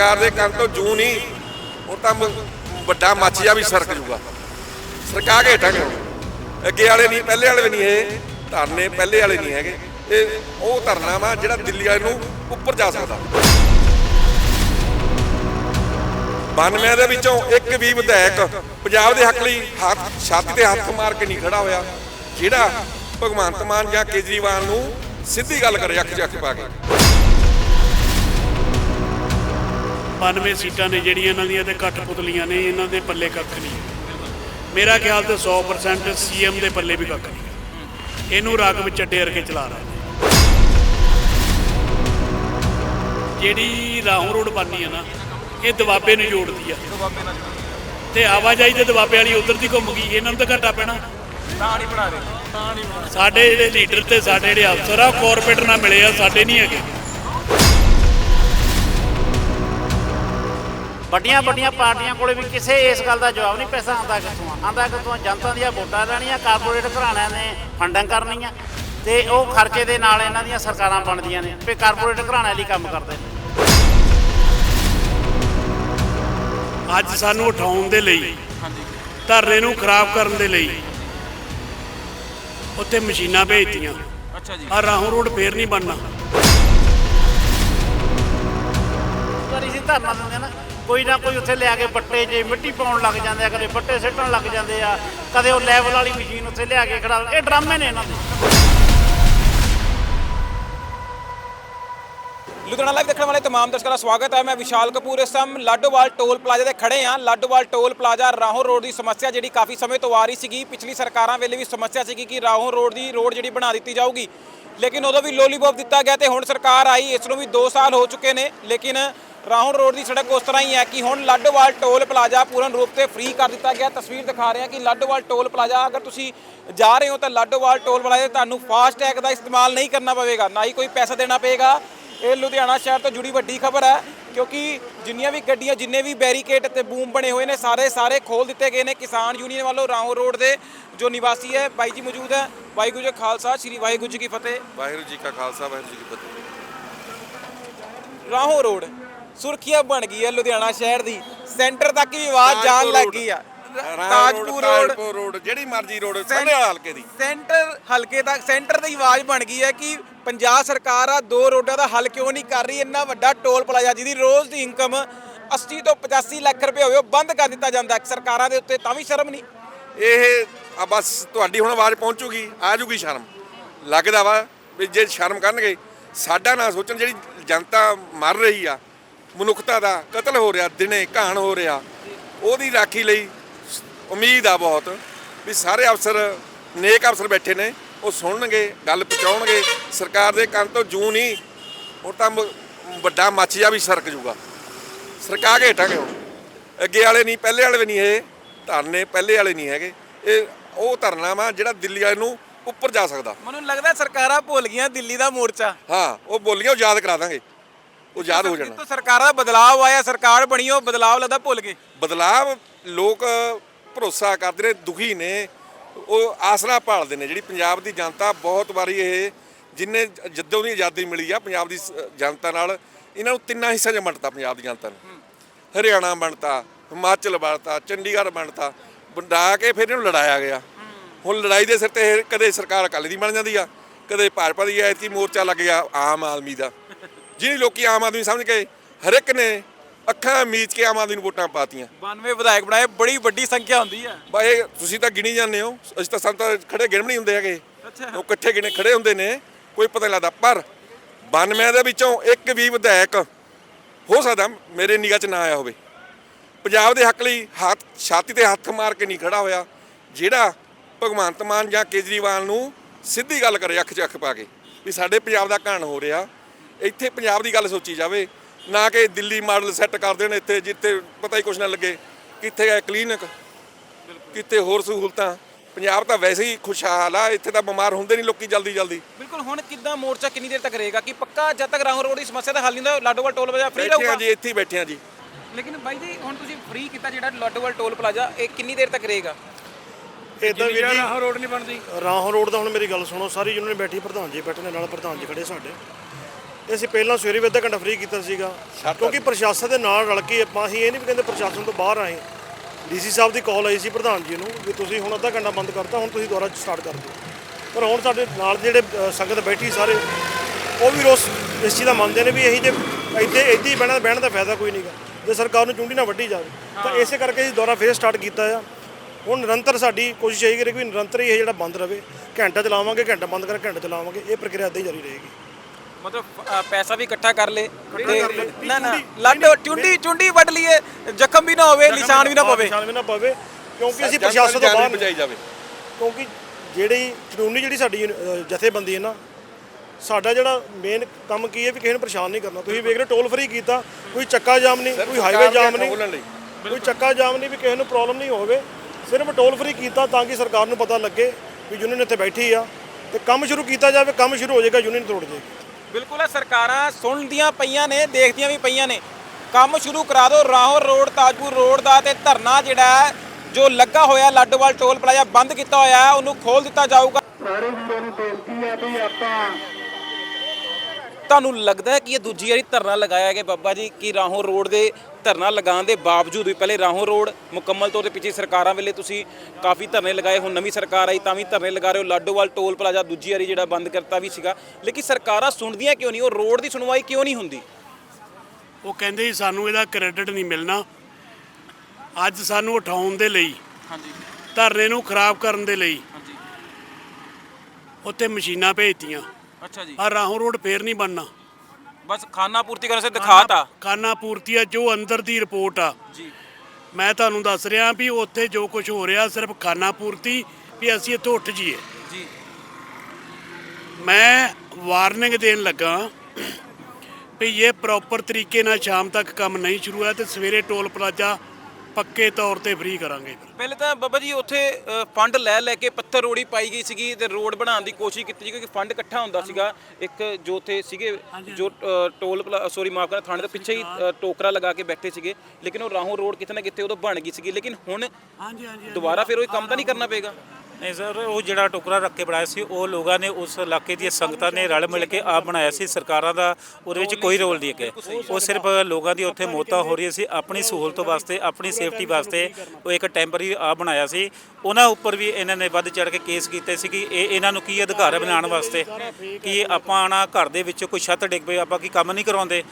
ਸਰਕਾਰ ਦੇ ਕੰਨ ਤੋਂ ਜੂ ਨਹੀਂ, ਉਹ ਤਾਂ ਵੱਡਾ ਮੱਛੀਆ ਵੀ ਸਰਕ ਜੂਗਾ। ਸਰਕਾ ਕੇ ਹਟਾਂਗੇ ਅੱਗੇ ਵਾਲੇ ਨਹੀਂ, ਪਹਿਲੇ ਵਾਲੇ ਵੀ ਨਹੀਂ ਇਹ, ਧਰਨੇ ਪਹਿਲੇ ਵਾਲੇ ਨਹੀਂ ਹੈਗੇ। ਇਹ ਉਹ ਧਰਨਾ ਵਾ ਜਿਹੜਾ ਦਿੱਲੀ ਵਾਲੇ ਨੂੰ ਉੱਪਰ ਜਾ ਸਕਦਾ। 92 ਦੇ ਵਿੱਚੋਂ ਇੱਕ ਵੀ ਵਿਧਾਇਕ ਪੰਜਾਬ ਦੇ ਹੱਕ ਲਈ ਹੱਥ ਛਾਤੀ ਤੇ ਹੱਥ ਮਾਰ ਕੇ ਨਹੀਂ ਖੜਾ ਹੋਇਆ। ਜਿਹੜਾ ਭਗਵੰਤ ਮਾਨ ਜਾਂ ਕੇਜਰੀਵਾਲ ਨੂੰ ਸਿੱਧੀ ਗੱਲ ਕਰੇ ਅੱਖ 'ਚ ਅੱਖ ਪਾ ਕੇ। 92 ਸੀਟਾਂ ਨੇ ਜਿਹੜੀਆਂ ਇਹਨਾਂ ਦੀਆਂ ਤੇ ਘੱਟ ਪੁਤਲੀਆਂ ਨੇ ਇਹਨਾਂ ਦੇ ਪੱਲੇ ਕੱਖ ਨਹੀਂ। ਮੇਰਾ ਖਿਆਲ ਤੇ 100% ਸੀਐਮ ਦੇ ਪੱਲੇ ਵੀ ਕੱਖ ਨਹੀਂ। ਇਹਨੂੰ ਰਗ ਵਿੱਚ ਅੱਡੇ ਵਰਗੇ ਚਲਾ ਰਹੇ ਨੇ। ਜਿਹੜੀ ਰਾਹੋਂ ਰੋਡ ਬਣਨੀ ਹੈ ਨਾ ਇਹ ਦਵਾਬੇ ਨੂੰ ਜੋੜਦੀ ਆ। ਤੇ ਆਵਾਜਾਈ ਦੇ ਦਵਾਬੇ ਵਾਲੀ ਉਧਰ ਦੀ ਘੁੰਮ ਗਈ ਇਹਨਾਂ ਨੂੰ ਤਾਂ ਘਾਟਾ ਪੈਣਾ। ਤਾਂ ਨਹੀਂ ਬਣਾ ਰਹੇ। ਸਾਡੇ ਜਿਹੜੇ ਲੀਡਰ ਤੇ ਸਾਡੇ ਜਿਹੜੇ ਅਫਸਰ ਆ ਕਾਰਪੋਰੇਟ ਨਾਲ ਮਿਲੇ ਆ ਸਾਡੇ ਨਹੀਂ ਹੈਗੇ। ਵੱਡੀਆਂ ਵੱਡੀਆਂ ਪਾਰਟੀਆਂ ਕੋਲੇ ਵੀ ਕਿਸੇ ਇਸ ਗੱਲ ਦਾ ਜਵਾਬ ਨਹੀਂ ਪੈਸਾ ਆਉਂਦਾ ਕਿੱਥੋਂ ਆ? ਆਉਂਦਾ ਕਿੱਥੋਂ? ਜਨਤਾ ਦੀਆਂ ਵੋਟਾਂ ਲੈਣੀਆਂ ਕਾਰਪੋਰੇਟ ਘਰਾਣਿਆਂ ਨੇ ਫੰਡਿੰਗ ਕਰਨੀਆਂ ਤੇ ਉਹ ਖਰਚੇ ਦੇ ਨਾਲ ਇਹਨਾਂ ਦੀਆਂ ਸਰਕਾਰਾਂ ਬਣਦੀਆਂ ਨੇ ਵੀ ਕਾਰਪੋਰੇਟ ਘਰਾਣਿਆਂ ਲਈ ਕੰਮ ਕਰਦੇ ਨੇ। ਅੱਜ ਸਾਨੂੰ ਉਠਾਉਣ ਦੇ ਲਈ ਧਰਨੇ ਨੂੰ ਖਰਾਬ ਕਰਨ ਦੇ ਲਈ ਉੱਥੇ ਮਸ਼ੀਨਾਂ ਭੇਜਤੀਆਂ। ਅੱਛਾ ਜੀ। ਆ ਰਾਹੋਂ ਰੋਡ ਫੇਰ ਨਹੀਂ ਬਣਨਾ। ਵਾਰੀ ਸੀ ਧਰਨਾ ਦਿੰਦੇ ਨਾ। ਕੋਈ ਨਾ ਕੋਈ ਉੱਥੇ ਲਿਆ ਕੇ ਬੱਟੇ ਜੇ ਮਿੱਟੀ ਪਾਉਣ ਲੱਗ ਜਾਂਦੇ ਆ, ਕਦੇ ਬੱਟੇ ਸਿੱਟਣ ਲੱਗ ਜਾਂਦੇ ਆ, ਕਦੇ ਉਹ ਲੈਵਲ ਵਾਲੀ ਮਸ਼ੀਨ ਉੱਥੇ ਲਿਆ ਕੇ ਖੜਾ ਇਹ ਡਰਾਮੇ ਨੇ ਇਹਨਾਂ ਦੇ। ਲੁਧਿਆਣਾ ਲਾਈਵ ਦੇਖਣ ਵਾਲੇ ਤਮਾਮ ਦਰਸ਼ਕਾਂ ਦਾ ਸਵਾਗਤ ਹੈ। ਮੈਂ ਵਿਸ਼ਾਲ ਕਪੂਰ ਇਸ ਸਮ ਲਾਡੋਵਾਲ ਟੋਲ ਪਲਾਜ਼ਾ ਤੇ ਖੜੇ ਹਾਂ। Ladowal toll plaza Rahon road ਦੀ ਸਮੱਸਿਆ ਜਿਹੜੀ ਕਾਫੀ ਸਮੇਂ ਤੋਂ ਆ ਰਹੀ ਸੀਗੀ। ਪਿਛਲੀ ਸਰਕਾਰਾਂ ਵੇਲੇ ਵੀ ਸਮੱਸਿਆ ਸੀਗੀ ਕਿ ਰਾਹੋਂ ਰੋਡ ਦੀ ਰੋਡ ਜਿਹੜੀ ਬਣਾ ਦਿੱਤੀ ਜਾਊਗੀ। ਲੇਕਿਨ ਉਦੋਂ ਵੀ ਲੋਲੀਪੌਪ ਦਿੱਤਾ ਗਿਆ ਤੇ ਹੁਣ ਸਰਕਾਰ ਆਈ, ਇਸ ਨੂੰ ਵੀ 2 ਸਾਲ ਹੋ ਚੁੱਕੇ ਨੇ। ਲੇਕਿਨ ਰਾਹੋਂ ਰੋਡ ਦੀ ਸੜਕ ਉਸ ਤਰ੍ਹਾਂ ਹੀ ਹੈ ਕਿ ਹੁਣ ਲਾਡੋਵਾਲ ਟੋਲ ਪਲਾਜ਼ਾ ਪੂਰਨ ਰੂਪ ਤੇ ਫ੍ਰੀ ਕਰ ਦਿੱਤਾ ਗਿਆ। ਤਸਵੀਰ ਦਿਖਾ ਰਹੇ ਹਾਂ ਕਿ ਲਾਡੋਵਾਲ ਟੋਲ ਪਲਾਜ਼ਾ, ਅਗਰ ਤੁਸੀਂ ਜਾ ਰਹੇ ਹੋ ਤਾਂ ਲਾਡੋਵਾਲ ਟੋਲ ਪਲਾਜ਼ਾ ਤੇ ਤੁਹਾਨੂੰ ਫਾਸਟੈਗ ਦਾ ਇਸਤੇਮਾਲ ਨਹੀਂ ਕਰਨਾ ਪਵੇਗਾ, ਨਾ ਹੀ ਕੋਈ ਪੈਸਾ ਦੇਣਾ ਪਏਗਾ ਇਹ ਲੁਧਿਆਣਾ ਸ਼ਹਿਰ ਤੋਂ ਜੁੜੀ ਵੱਡੀ ਖਬਰ ਹੈ। ਕਿਉਂਕਿ ਜਿੰਨੀਆਂ ਵੀ ਗੱਡੀਆਂ ਜਿੰਨੇ ਵੀ ਬੈਰੀਕੇਡ ਤੇ ਬੂਮ ਬਣੇ ਹੋਏ ਨੇ ਸਾਰੇ ਸਾਰੇ ਖੋਲ ਦਿੱਤੇ ਗਏ ਨੇ ਕਿਸਾਨ ਯੂਨੀਅਨ ਵੱਲੋਂ ਰਾਹੋਂ ਰੋਡ ਦੇ ਜੋ ਨਿਵਾਸੀ ਹੈ ਬਾਈ ਜੀ ਮੌਜੂਦ ਹੈ। ਵਾਹਿਗੁਰੂ ਜੀ ਖਾਲਸਾ ਸ੍ਰੀ ਵਾਹਿਗੁਰੂ ਜੀ ਕੀ ਫਤਿਹ। ਵਾਹਿਗੁਰੂ ਜੀ ਕਾ ਖਾਲਸਾ ਵਾਹਿਗੁਰੂ ਜੀ ਕੀ ਫਤਿਹ। ਰਾਹੋਂ ਰੋਡ ਸੁਰਖੀਆ ਬਣ ਗਈ ਹੈ ਲੁਧਿਆਣਾ ਸ਼ਹਿਰ ਦੀ। ਸੈਂਟਰ ਤੱਕ ਵੀ ਆਵਾਜ਼ ਜਾਣ ਲੱਗ ਗਈ ਆ। ਤਾਜਪੁਰ ਰੋਡ। ਤਾਜਪੁਰ ਰੋਡ ਜਿਹੜੀ ਮਰਜ਼ੀ ਰੋਡ ਸਾਡੇ ਹਲਕੇ ਦੀ। ਸੈਂਟਰ ਹਲਕੇ ਤੱਕ ਸੈਂਟਰ ਦੀ ਆਵਾਜ਼ ਬਣ ਗਈ ਹੈ ਕਿ ਪੰਜਾਬ ਸਰਕਾਰ ਆ ਦੋ ਰੋਡਾਂ ਦਾ ਹੱਲ ਕਿਉਂ ਨਹੀਂ ਕਰ ਰਹੀ ਇੰਨਾ ਵੱਡਾ ਟੋਲ ਪਲਾਜ਼ਾ ਜਿਹਦੀ ਰੋਜ਼ ਦੀ ਇਨਕਮ 80 ਤੋਂ 85 ਲੱਖ ਰੁਪਏ ਹੋਵੇ ਉਹ ਬੰਦ ਕਰ ਦਿੱਤਾ ਜਾਂਦਾ ਹੈ। ਸਰਕਾਰਾਂ ਦੇ ਉੱਤੇ ਤਾਂ ਵੀ ਸ਼ਰਮ ਨਹੀਂ। ਇਹ ਆ ਬਸ ਤੁਹਾਡੀ ਹੁਣ ਆਵਾਜ਼ ਪਹੁੰਚੂਗੀ ਆ ਜੂਗੀ ਸ਼ਰਮ। ਲੱਗਦਾ ਵਾ ਵੀ ਜੇ ਸ਼ਰਮ ਕਰਨਗੇ ਸਾਡਾ ਨਾ ਸੋਚਣ ਜਿਹੜੀ ਜਨਤਾ ਮਰ ਰਹੀ ਆ ਮਨੁੱਖਤਾ ਦਾ ਕਤਲ ਹੋ ਰਿਹਾ ਦਿਨੇ ਘਾਣ ਹੋ ਰਿਹਾ ਉਹਦੀ ਰਾਖੀ ਲਈ ਉਮੀਦ ਆ ਬਹੁਤ ਵੀ ਸਾਰੇ ਅਫਸਰ ਨੇਕ ਅਫਸਰ ਬੈਠੇ ਨੇ ਉਹ ਸੁਣਨਗੇ ਗੱਲ ਪਹੁੰਚਾਉਣਗੇ। ਸਰਕਾਰ ਦੇ ਕੰਨ ਤੋਂ ਜੂ ਨਹੀਂ ਉਹ ਤਾਂ ਵੱਡਾ ਮੱਛੀਆ ਵੀ ਸਰਕ ਜੂਗਾ। ਸਰਕਾ ਕੇ ਹਟਾਂਗੇ ਹੁਣ। ਅੱਗੇ ਵਾਲੇ ਨਹੀਂ ਪਹਿਲੇ ਵਾਲੇ ਵੀ ਨਹੀਂ ਇਹ ਧਰਨੇ ਪਹਿਲੇ ਵਾਲੇ ਨਹੀਂ ਹੈਗੇ। ਇਹ ਉਹ ਧਰਨਾ ਵਾ ਜਿਹੜਾ ਦਿੱਲੀ ਵਾਲੇ ਨੂੰ ਉੱਪਰ ਜਾ ਸਕਦਾ। ਮੈਨੂੰ ਲੱਗਦਾ ਸਰਕਾਰਾਂ ਭੁੱਲ ਗਈਆਂ ਦਿੱਲੀ ਦਾ ਮੋਰਚਾ। ਹਾਂ ਉਹ ਬੋਲੀਆਂ ਉਹ ਯਾਦ ਕਰਾ ਦਾਂਗੇ। ਉਹ ਯਾਦ ਹੋ ਜਾਣਾ। ਸਰਕਾਰਾਂ ਦਾ ਬਦਲਾਅ ਆਇਆ ਸਰਕਾਰ ਬਣੀ ਉਹ ਬਦਲਾਅ ਲੱਗਦਾ ਭੁੱਲ ਗਏ। ਬਦਲਾਵ ਲੋਕ ਭਰੋਸਾ ਕਰਦੇ ਨੇ ਦੁਖੀ ਨੇ ਉਹ ਆਸਰਾ ਭਾਲਦੇ ਨੇ। ਜਿਹੜੀ ਪੰਜਾਬ ਦੀ ਜਨਤਾ ਬਹੁਤ ਵਾਰੀ ਇਹ ਜਿੰਨੇ ਜਦੋਂ ਦੀ ਆਜ਼ਾਦੀ ਮਿਲੀ ਆ ਪੰਜਾਬ ਦੀ ਜਨਤਾ ਨਾਲ ਇਹਨਾਂ ਨੂੰ ਤਿੰਨਾਂ ਹਿੱਸਿਆਂ 'ਚ ਵੰਡਤਾ ਪੰਜਾਬ ਦੀ ਜਨਤਾ ਨੂੰ। ਹਰਿਆਣਾ ਬਣਤਾ ਹਿਮਾਚਲ ਬਣਤਾ ਚੰਡੀਗੜ੍ਹ ਬਣਤਾ ਵੰਡਾ ਕੇ ਫਿਰ ਇਹਨੂੰ ਲੜਾਇਆ ਗਿਆ। ਹੁਣ ਲੜਾਈ ਦੇ ਸਿਰ ਤੇ ਕਦੇ ਸਰਕਾਰ ਅਕਾਲੀ ਦੀ ਬਣ ਜਾਂਦੀ ਆ ਕਦੇ ਭਾਜਪਾ ਦੀ ਐਤਕੀ ਮੋਰਚਾ ਲੱਗ ਗਿਆ ਆਮ ਆਦਮੀ ਦਾ। ਜਿਹਨੇ ਲੋਕੀ ਆਮ ਆਦਮੀ ਸਮਝ ਕੇ ਹਰ ਇੱਕ ਨੇ ਅੱਖਾਂ ਮੀਚ ਕੇ ਆਮ ਆਦਮੀ ਨੂੰ ਵੋਟਾਂ ਪਾਤੀਆਂ। 92 ਵਿਧਾਇਕ ਬਣਾਏ ਬੜੀ ਵੱਡੀ ਸੰਖਿਆ ਹੁੰਦੀ ਹੈ ਬਾ ਇਹ ਤੁਸੀਂ ਤਾਂ ਗਿਣੀ ਜਾਂਦੇ ਹੋ ਅਸੀਂ ਤਾਂ ਸਾਨੂੰ ਤਾਂ ਖੜੇ ਗਿਣ ਨਹੀਂ ਹੁੰਦੇ ਹੈਗੇ। ਅੱਛਾ। ਉਹ ਇਕੱਠੇ ਗਿਣੇ ਖੜੇ ਹੁੰਦੇ ਨੇ ਕੋਈ ਪਤਾ ਨਹੀਂ ਲੱਗਦਾ। ਪਰ 92 ਦੇ ਵਿੱਚੋਂ ਇੱਕ ਵੀ ਵਿਧਾਇਕ ਹੋ ਸਕਦਾ ਮੇਰੇ ਨਿਗਾਹ 'ਚ ਨਾ ਆਇਆ ਹੋਵੇ। ਪੰਜਾਬ ਦੇ ਹੱਕ ਲਈ ਹੱਥ ਛਾਤੀ ਤੇ ਹੱਥ ਮਾਰ ਕੇ ਨਹੀਂ ਖੜਾ ਹੋਇਆ ਜਿਹੜਾ ਭਗਵੰਤ ਮਾਨ ਜਾਂ ਕੇਜਰੀਵਾਲ ਨੂੰ ਸਿੱਧੀ ਗੱਲ ਕਰੇ ਅੱਖ 'ਚ ਅੱਖ ਪਾ ਕੇ ਵੀ ਸਾਡੇ ਪੰਜਾਬ ਦਾ ਘਾਣ ਹੋ ਰਿਹਾ। ਇੱਥੇ ਪੰਜਾਬ ਦੀ ਗੱਲ ਸੋਚੀ ਜਾਵੇ ਨਾ ਕਿ ਦਿੱਲੀ ਮਾਡਲ ਸੈੱਟ ਕਰ ਦੇਣ ਇੱਥੇ ਜਿੱਥੇ ਪਤਾ ਹੀ ਕੁਛ ਨਾ ਲੱਗੇ। ਕਿੱਥੇ ਹੈ ਕਲੀਨਿਕ? ਕਿਤੇ ਹੋਰ ਸਹੂਲਤਾਂ? ਪੰਜਾਬ ਤਾਂ ਵੈਸੇ ਹੀ ਖੁਸ਼ਹਾਲ ਆ ਇੱਥੇ ਤਾਂ ਬਿਮਾਰ ਹੁੰਦੇ ਨਹੀਂ ਲੋਕੀ ਜਲਦੀ ਜਲਦੀ ਬਿਲਕੁਲ ਹੁਣ ਕਿੱਦਾਂ ਮੋਰਚਾ ਕਿੰਨੀ ਦੇਰ ਤੱਕ ਰਹੇਗਾ ਕਿ ਪੱਕਾ ਜਦ ਤੱਕ ਰਾਹੋਂ ਰੋਡ ਦੀ ਸਮੱਸਿਆ ਦਾ ਹੱਲ ਨਹੀਂ ਹੁੰਦਾ ਲਾਡੋਵਾਲ ਟੋਲ ਪਲਾਜ਼ਾ ਫ੍ਰੀ ਬੈਠੇ ਆ ਰਹੂਗਾ? ਜੀ ਇੱਥੇ ਹੀ ਬੈਠੇ ਆ ਜੀ। ਲੇਕਿਨ ਬਾਈ ਜੀ ਹੁਣ ਤੁਸੀਂ ਫ੍ਰੀ ਕੀਤਾ ਜਿਹੜਾ ਲਾਡੋਵਾਲ ਟੋਲ ਪਲਾਜ਼ਾ ਇਹ ਕਿੰਨੀ ਦੇਰ ਤੱਕ ਰਹੇਗਾ? ਇਦਾਂ ਵੀ ਜੀ ਰਾਹੋਂ ਰੋਡ ਨਹੀਂ ਬਣਦੀ। ਰਾਹੋਂ ਰੋਡ ਦਾ ਹੁਣ ਮੇਰੀ ਗੱਲ ਸੁਣੋ ਸਾਰੀ ਯੂਨੀਅਨ ਬੈਠੀ ਪ੍ਰਧਾਨ ਜੀ ਬੈਠੇ ਨੇ ਨਾਲ ਪ੍ਰਧਾਨ ਜੀ ਖੜੇ ਸਾਡੇ। ਇਹ ਅਸੀਂ ਪਹਿਲਾਂ ਸਵੇਰੇ ਵੀ ਅੱਧਾ ਘੰਟਾ ਫ੍ਰੀ ਕੀਤਾ ਸੀਗਾ ਕਿਉਂਕਿ ਪ੍ਰਸ਼ਾਸਨ ਦੇ ਨਾਲ ਰਲ ਕੇ ਆਪਾਂ ਅਸੀਂ ਇਹ ਨਹੀਂ ਵੀ ਕਹਿੰਦੇ ਪ੍ਰਸ਼ਾਸਨ ਤੋਂ ਬਾਹਰ ਆਏ। ਡੀਸੀ ਸਾਹਿਬ ਦੀ ਕਾਲ ਆਈ ਸੀ ਪ੍ਰਧਾਨ ਜੀ ਨੂੰ ਵੀ ਤੁਸੀਂ ਹੁਣ ਅੱਧਾ ਘੰਟਾ ਬੰਦ ਕਰਤਾ ਹੁਣ ਤੁਸੀਂ ਦੁਬਾਰਾ ਸਟਾਰਟ ਕਰ ਦਿਓ। ਪਰ ਹੁਣ ਸਾਡੇ ਨਾਲ ਜਿਹੜੇ ਸੰਗਤ ਬੈਠੀ ਸਾਰੇ ਉਹ ਵੀ ਰੋਸ ਇਸ ਚੀਜ਼ ਦਾ ਮੰਨਦੇ ਨੇ ਵੀ ਇਹੀ ਜੇ ਇੱਥੇ ਹੀ ਬਹਿਣਾ ਬਹਿਣ ਦਾ ਫਾਇਦਾ ਕੋਈ ਨਹੀਂਗਾ ਜੇ ਸਰਕਾਰ ਨੂੰ ਚੁੰਡੀ ਨਾ ਵੱਢੀ ਜਾਵੇ ਤਾਂ ਇਸੇ ਕਰਕੇ ਅਸੀਂ ਦੁਬਾਰਾ ਫੇਰ ਸਟਾਰਟ ਕੀਤਾ ਆ। ਹੁਣ ਨਿਰੰਤਰ ਸਾਡੀ ਕੋਸ਼ਿਸ਼ ਕਰੇ ਕਿ ਨਿਰੰਤਰ ਹੀ ਇਹ ਜਿਹੜਾ ਬੰਦ ਰਵੇ। ਘੰਟਾ ਚਲਾਵਾਂਗੇ ਘੰਟਾ ਬੰਦ ਕਰ ਘੰਟਾ ਚਲਾਵਾਂਗੇ ਇਹ ਪ੍ਰਕਿਰਿਆ ਇੱਦਾਂ ਹੀ ਜਾਰੀ ਰਹੇਗੀ। ਮਤਲਬ ਅ, ਪੈਸਾ ਵੀ ਇਕੱਠਾ ਕਰ ਲੇ ਤੇ ਨਾ ਨਾ ਲੱਡ ਚੁੰਡੀ ਚੁੰਡੀ ਵੱਢ ਲਈਏ ਜ਼ਖਮ ਵੀ ਨਾ ਹੋਵੇ ਨਿਸ਼ਾਨ ਵੀ ਨਾ ਪਵੇ। ਨਿਸ਼ਾਨ ਵੀ ਨਾ ਪਵੇ ਕਿਉਂਕਿ ਅਸੀਂ ਪ੍ਰਸ਼ਾਸਨ ਤੋਂ ਬਾਹਰ ਬਚਾਈ ਜਾਵੇ। ਕਿਉਂਕਿ ਜਿਹੜੀ ਕਾਨੂੰਨੀ ਜਿਹੜੀ ਸਾਡੀ ਜਥੇਬੰਦੀ ਹੈ ਨਾ ਸਾਡਾ ਜਿਹੜਾ ਮੇਨ ਕੰਮ ਕੀ ਹੈ ਵੀ ਕਿਸੇ ਨੂੰ ਪਰੇਸ਼ਾਨ ਨਹੀਂ ਕਰਨਾ। ਤੁਸੀਂ ਵੇਖ ਰਹੇ ਟੋਲ ਫਰੀ ਕੀਤਾ ਕੋਈ ਚੱਕਾ ਜਾਮ ਨਹੀਂ ਕੋਈ ਹਾਈਵੇ ਜਾਮ ਨਹੀਂ ਲਈ। ਕੋਈ ਚੱਕਾ ਜਾਮ ਨਹੀਂ ਵੀ ਕਿਸੇ ਨੂੰ ਪ੍ਰੋਬਲਮ ਨਹੀਂ ਹੋਵੇ। ਸਿਰਫ ਟੋਲ ਫਰੀ ਕੀਤਾ ਤਾਂ ਕਿ ਸਰਕਾਰ ਨੂੰ ਪਤਾ ਲੱਗੇ ਵੀ ਯੂਨੀਅਨ ਇੱਥੇ ਬੈਠੀ ਆ ਤੇ ਕੰਮ ਸ਼ੁਰੂ ਕੀਤਾ ਜਾਵੇ ਕੰਮ ਸ਼ੁਰੂ ਹੋ ਜਾਏਗਾ ਯੂਨੀਅਨ ਤੋੜ ਜਾਏਗੀ। ਬਿਲਕੁਲ ਇਹ ਸਰਕਾਰਾਂ ਸੁਣਦੀਆਂ ਪਈਆਂ ਨੇ ਦੇਖਦੀਆਂ ਵੀ ਪਈਆਂ ਨੇ। ਕੰਮ ਸ਼ੁਰੂ ਕਰਾ ਦਿਓ ਰਾਹੋਂ ਰੋਡ ਤਾਜਪੁਰ ਰੋਡ ਦਾ ਤੇ ਧਰਨਾ ਜਿਹੜਾ ਹੈ, ਜੋ ਲੱਗਾ ਹੋਇਆ ਲਾਡੋਵਾਲ ਟੋਲ ਪਲਾਜ਼ਾ ਬੰਦ ਕੀਤਾ ਹੋਇਆ ਹੈ, ਉਹਨੂੰ ਖੋਲ ਦਿੱਤਾ ਜਾਊਗਾ। ਸਾਰੇ ਵੀਰਾਂ ਨੂੰ ਬੇਨਤੀ ਹੈ ਵੀ ਆਪਾਂ ਤੁਹਾਨੂੰ ਲੱਗਦਾ ਹੈ ਕਿ ਇਹ ਦੂਜੀ ਵਾਰੀ ਧਰਨਾ ਲਗਾਇਆ ਗਿਆ ਬਾਬਾ ਜੀ ਕਿ ਰਾਹੋਂ ਰੋਡ ਦੇ ਧਰਨਾ ਲਗਾਉਣ ਦੇ ਬਾਵਜੂਦ ਵੀ ਪਹਿਲੇ ਰਾਹੋਂ ਰੋਡ ਮੁਕੰਮਲ ਤੌਰ ਤੇ ਪਿਛਲੀ ਸਰਕਾਰਾਂ ਵੇਲੇ ਤੁਸੀਂ ਕਾਫੀ ਧਰਨੇ ਲਗਾਏ ਹੁਣ ਨਵੀਂ ਸਰਕਾਰ ਆਈ ਤਾਂ ਵੀ ਧਰਨੇ ਲਗਾ ਰਹੇ ਹੋ। ਲਾਡੋਵਾਲ ਟੋਲ ਪਲਾਜ਼ਾ ਦੂਜੀ ਵਾਰੀ ਜਿਹੜਾ ਬੰਦ ਕਰਤਾ ਵੀ ਸੀਗਾ। ਲੇਕਿਨ ਸਰਕਾਰਾਂ ਸੁਣਦੀਆਂ ਕਿਉਂ ਨਹੀਂ? ਉਹ ਰੋਡ ਦੀ ਸੁਣਵਾਈ ਕਿਉਂ ਨਹੀਂ ਹੁੰਦੀ? ਉਹ ਕਹਿੰਦੇ ਸੀ ਸਾਨੂੰ ਇਹਦਾ ਕ੍ਰੈਡਿਟ ਨਹੀਂ ਮਿਲਣਾ। ਅੱਜ ਸਾਨੂੰ ਉਠਾਉਣ ਦੇ ਲਈ ਹਾਂਜੀ। ਧਰਨੇ ਨੂੰ ਖਰਾਬ ਕਰਨ ਦੇ ਲਈ ਹਾਂਜੀ। ਉੱਥੇ ਮਸ਼ੀਨਾਂ ਭੇਜਤੀਆਂ। ਅੱਛਾ ਜੀ। ਆ ਰਾਹੋਂ ਰੋਡ ਫੇਰ ਨਹੀਂ ਬਣਨਾ। ਬਸ ਖਾਨਾ ਪੂਰਤੀ ਕਰਨ ਸੇ ਦਿਖਾਤਾ। ਖਾਨਾ ਪੂਰਤੀ ਆ ਜੋ ਅੰਦਰ ਦੀ ਰਿਪੋਰਟ ਆ। ਜੀ। ਮੈਂ ਤੁਹਾਨੂੰ ਦੱਸ ਰਿਹਾ ਵੀ ਉੱਥੇ ਜੋ ਕੁਝ ਹੋ ਰਿਹਾ ਸਿਰਫ ਖਾਨਾ ਪੂਰਤੀ ਵੀ ਅਸੀਂ ਇੱਥੋਂ ਉੱਠ ਜਾਈਏ। ਜੀ। ਮੈਂ ਵਾਰਨਿੰਗ ਦੇਣ ਲੱਗਾ ਵੀ ਇਹ ਪ੍ਰੋਪਰ ਤਰੀਕੇ ਨਾਲ ਸ਼ਾਮ ਤੱਕ ਕੰਮ ਨਹੀਂ ਸ਼ੁਰੂ ਹੋਇਆ ਤੇ ਸਵੇਰੇ ਟੋਲ ਪਲਾਜ਼ਾ ਪੱਕੇ ਤੌਰ ਤੇ ਫ੍ਰੀ ਕਰਾਂਗੇ। ਪਹਿਲੇ ਤਾਂ ਬਾਬਾ ਜੀ ਉੱਥੇ ਅ, ਫੰਡ ਲੈ ਲੈ ਕੇ ਪੱਥਰ ਰੋੜੀ ਪਾਈ ਗਈ ਸੀਗੀ ਤੇ ਰੋਡ ਬਣਾਉਣ ਦੀ ਕੋਸ਼ਿਸ਼ ਕੀਤੀ ਸੀ ਕਿਉਂਕਿ ਫੰਡ ਇਕੱਠਾ ਹੁੰਦਾ ਸੀਗਾ। ਇੱਕ ਜੋ ਉੱਥੇ ਸੀਗੇ ਜੋ ਅ, ਟੋਲ ਸੋਰੀ ਮਾਫ ਕਰਨਾ ਥਾਣੇ ਦੇ ਪਿੱਛੇ ਹੀ ਅ, ਟੋਕਰਾ ਲਗਾ ਕੇ ਬੈਠੇ ਸੀਗੇ। ਲੇਕਿਨ ਉਹ ਰਾਹੋਂ ਰੋਡ ਕਿਤੇ ਨਾ ਕਿਤੇ ਉਦੋਂ ਬਣ ਗਈ ਸੀਗੀ। ਲੇਕਿਨ ਹੁਣ ਹਾਂਜੀ ਹਾਂਜੀ। ਦੁਬਾਰਾ ਫਿਰ ਉਹ ਕੰਮ ਤਾਂ ਨਹੀਂ ਕਰਨਾ ਪਏਗਾ। ਨਹੀਂ ਸਰ, ਉਹ ਜਿਹੜਾ ਟੋਕਰਾ ਰੱਖ ਕੇ ਬਣਾਇਆ ਸੀ, ਉਹ ਲੋਕਾਂ ਨੇ ਉਸ ਇਲਾਕੇ ਦੀਆਂ ਸੰਗਤਾਂ ਨੇ ਰਲ ਮਿਲ ਕੇ ਆਪ ਬਣਾਇਆ ਸੀ, ਸਰਕਾਰਾਂ ਦਾ ਉਹਦੇ ਵਿੱਚ ਕੋਈ ਰੋਲ ਨਹੀਂ ਹੈ ਉਹ ਸਿਰਫ ਲੋਕਾਂ ਦੀ ਉੱਥੇ ਮੌਤਾਂ ਹੋ ਰਹੀਆਂ ਸੀ, ਆਪਣੀ ਸਹੂਲਤ ਵਾਸਤੇ, ਆਪਣੀ ਸੇਫਟੀ ਵਾਸਤੇ ਉਹ ਇੱਕ ਟੈਂਪਰਰੀ ਆਪ ਬਣਾਇਆ ਸੀ। ਉਹਨਾਂ ਉੱਪਰ ਵੀ ਇਹਨਾਂ ਨੇ ਵੱਧ ਚੜ ਕੇ ਕੇਸ ਕੀਤੇ ਸੀ ਕਿ ਇਹ ਇਹਨਾਂ ਨੂੰ ਕੀ ਅਧਿਕਾਰ ਹੈ ਬਣਾਉਣ ਵਾਸਤੇ? ਕਿ ਆਪਾਂ ਨਾ ਘਰ ਦੇ ਵਿੱਚ ਕੋਈ ਛੱਤ ਡਿੱਗ ਪਈ, ਆਪਾਂ ਕੀ ਕੰਮ ਨਹੀਂ ਕਰਾਉਂਦੇ?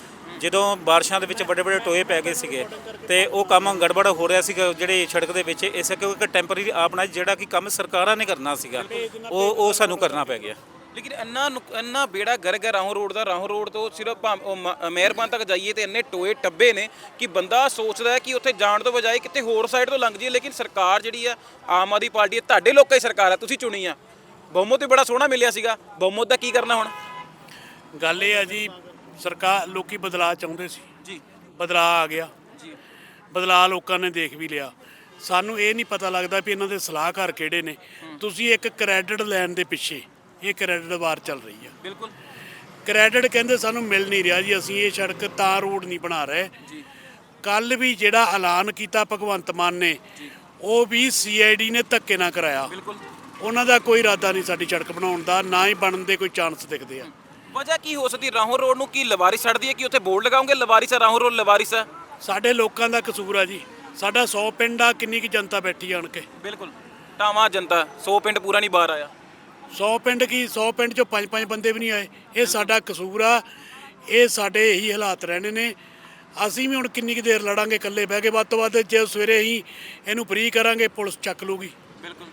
ਜਦੋਂ ਬਾਰਿਸ਼ਾਂ ਦੇ ਵਿੱਚ ਵੱਡੇ ਵੱਡੇ ਟੋਏ ਪੈ ਗਏ ਸੀਗੇ ਤੇ ਉਹ ਕੰਮ ਗੜਬੜ ਹੋ ਰਿਹਾ ਸੀਗਾ ਜਿਹੜੇ ਸੜਕ ਦੇ ਵਿੱਚ ਇਸ ਕਿਉਂਕਿ ਟੈਂਪਰਰੀ ਆ ਬਣਾਈ ਜਿਹੜਾ ਕਿ ਕੰਮ ਸਰਕਾਰਾਂ ਨੇ ਕਰਨਾ ਸੀਗਾ ਉਹ ਉਹ ਸਾਨੂੰ ਕਰਨਾ ਪੈ ਗਿਆ। ਲੇਕਿਨ ਇੰਨਾ ਨੁਕ- ਇੰਨਾ ਬੇੜਾ ਗਰਕ ਹੈ ਰਾਹੋਂ ਰੋਡ ਦਾ ਰਾਹੋਂ ਰੋਡ ਤੋਂ ਸਿਰਫ ਭਾਵੇਂ ਉਹ ਮ- ਮਿਹਰਬਾਨ ਤੱਕ ਜਾਈਏ ਤੇ ਇੰਨੇ ਟੋਏ ਟੱਬੇ ਨੇ ਕਿ ਬੰਦਾ ਸੋਚਦਾ ਹੈ ਕਿ ਉੱਥੇ ਜਾਣ ਤੋਂ ਬਜਾਏ ਕਿਤੇ ਹੋਰ ਸਾਈਡ ਤੋਂ ਲੰਘ ਜਾਈਏ ਲੇਕਿਨ ਸਰਕਾਰ ਜਿਹੜੀ ਆ ਆਮ ਆਦਮੀ ਪਾਰਟੀ ਹੈ ਤੁਹਾਡੇ ਲੋਕਾਂ ਦੀ ਸਰਕਾਰ ਹੈ ਤੁਸੀਂ ਚੁਣੀ ਆ। ਬਹੁਮਤ ਵੀ ਬੜਾ ਸੋਹਣਾ ਮਿਲਿਆ ਸੀਗਾ। ਬਹੁਮਤ ਦਾ ਕੀ ਕਰਨਾ ਹੁਣ? ਗੱਲ ਇਹ ਆ ਜੀ ਸਰਕਾਰ ਲੋਕੀ ਬਦਲਾਅ ਚਾਹੁੰਦੇ ਸੀ। ਜੀ। ਬਦਲਾਅ ਆ ਗਿਆ। ਜੀ। ਬਦਲਾਅ ਲੋਕਾਂ ਨੇ ਦੇਖ ਵੀ ਲਿਆ। ਸਾਨੂੰ ਇਹ ਨਹੀਂ ਪਤਾ ਲੱਗਦਾ ਵੀ ਇਹਨਾਂ ਦੇ ਸਲਾਹਕਾਰ ਕਿਹੜੇ ਨੇ। ਤੁਸੀਂ ਇੱਕ ਕ੍ਰੈਡਿਟ ਲੈਣ ਦੇ ਪਿੱਛੇ ਇਹ ਕ੍ਰੈਡਿਟ ਵਾਰ ਚੱਲ ਰਹੀ ਆ। ਬਿਲਕੁਲ। ਕ੍ਰੈਡਿਟ ਕਹਿੰਦੇ ਸਾਨੂੰ ਮਿਲ ਨਹੀਂ ਰਿਹਾ ਜੀ ਅਸੀਂ ਇਹ ਸੜਕ ਤਾਂ ਰੋਡ ਨਹੀਂ ਬਣਾ ਰਹੇ। ਜੀ। ਕੱਲ ਵੀ ਜਿਹੜਾ ਐਲਾਨ ਕੀਤਾ ਭਗਵੰਤ ਮਾਨ ਨੇ ਉਹ ਵੀ ਸੀਆਈਡੀ ਨੇ ਧੱਕੇ ਨਾਲ ਕਰਾਇਆ। ਬਿਲਕੁਲ। ਉਹਨਾਂ ਦਾ ਕੋਈ ਇਰਾਦਾ ਨਹੀਂ ਸਾਡੀ ਸੜਕ ਬਣਾਉਣ ਦਾ ਨਾ ਹੀ ਬਣਨ ਦੇ ਕੋਈ ਚਾਂਸ ਦਿਖਦੇ ਆ। ਵਜ੍ਹਾ ਕੀ ਹੋ ਸਕਦੀ? ਰਾਹੋਂ ਰੋਡ ਨੂੰ ਕੀ ਲਵਾਰਿਸ ਛੱਡਦੀ ਹੈ? ਕਿ ਉੱਥੇ ਬੋਰਡ ਲਗਾਉਂਗੇ? ਲਵਾਰਿਸ ਹੈ ਰਾਹੋਂ ਰੋਡ ਲਵਾਰਿਸ ਹੈ? ਸਾਡੇ ਲੋਕਾਂ ਦਾ ਕਸੂਰ ਆ ਜੀ। ਸਾਡਾ 100 ਪਿੰਡ ਆ ਕਿੰਨੀ ਕੀ ਜਨਤਾ ਬੈਠੀ ਆਣ ਕੇ। ਬਿਲਕੁਲ। ਟਾਵਾ ਜਨਤਾ 100 ਪਿੰਡ ਪੂਰਾ ਨਹੀਂ ਬਾਹਰ ਆਇਆ। 100 ਪਿੰਡ ਕੀ 100 ਪਿੰਡ ਚੋਂ ਪੰਜ ਪੰਜ ਬੰਦੇ ਵੀ ਨਹੀਂ ਆਏ? ਇਹ ਸਾਡਾ ਕਸੂਰ ਆ। ਇਹ ਸਾਡੇ ਇਹੀ ਹਾਲਾਤ ਰਹਿਣੇ ਨੇ। ਅਸੀਂ ਵੀ ਹੁਣ ਕਿੰਨੀ ਕੁ ਦੇਰ ਲੜਾਂਗੇ ਇਕੱਲੇ ਬਹਿ ਕੇ ਵੱਧ ਤੋਂ ਵੱਧ ਜੇ ਸਵੇਰੇ ਹੀ ਇਹਨੂੰ ਫ੍ਰੀ ਕਰਾਂਗੇ ਪੁਲਿਸ ਚੱਕ ਲੂਗੀ। ਬਿਲਕੁਲ।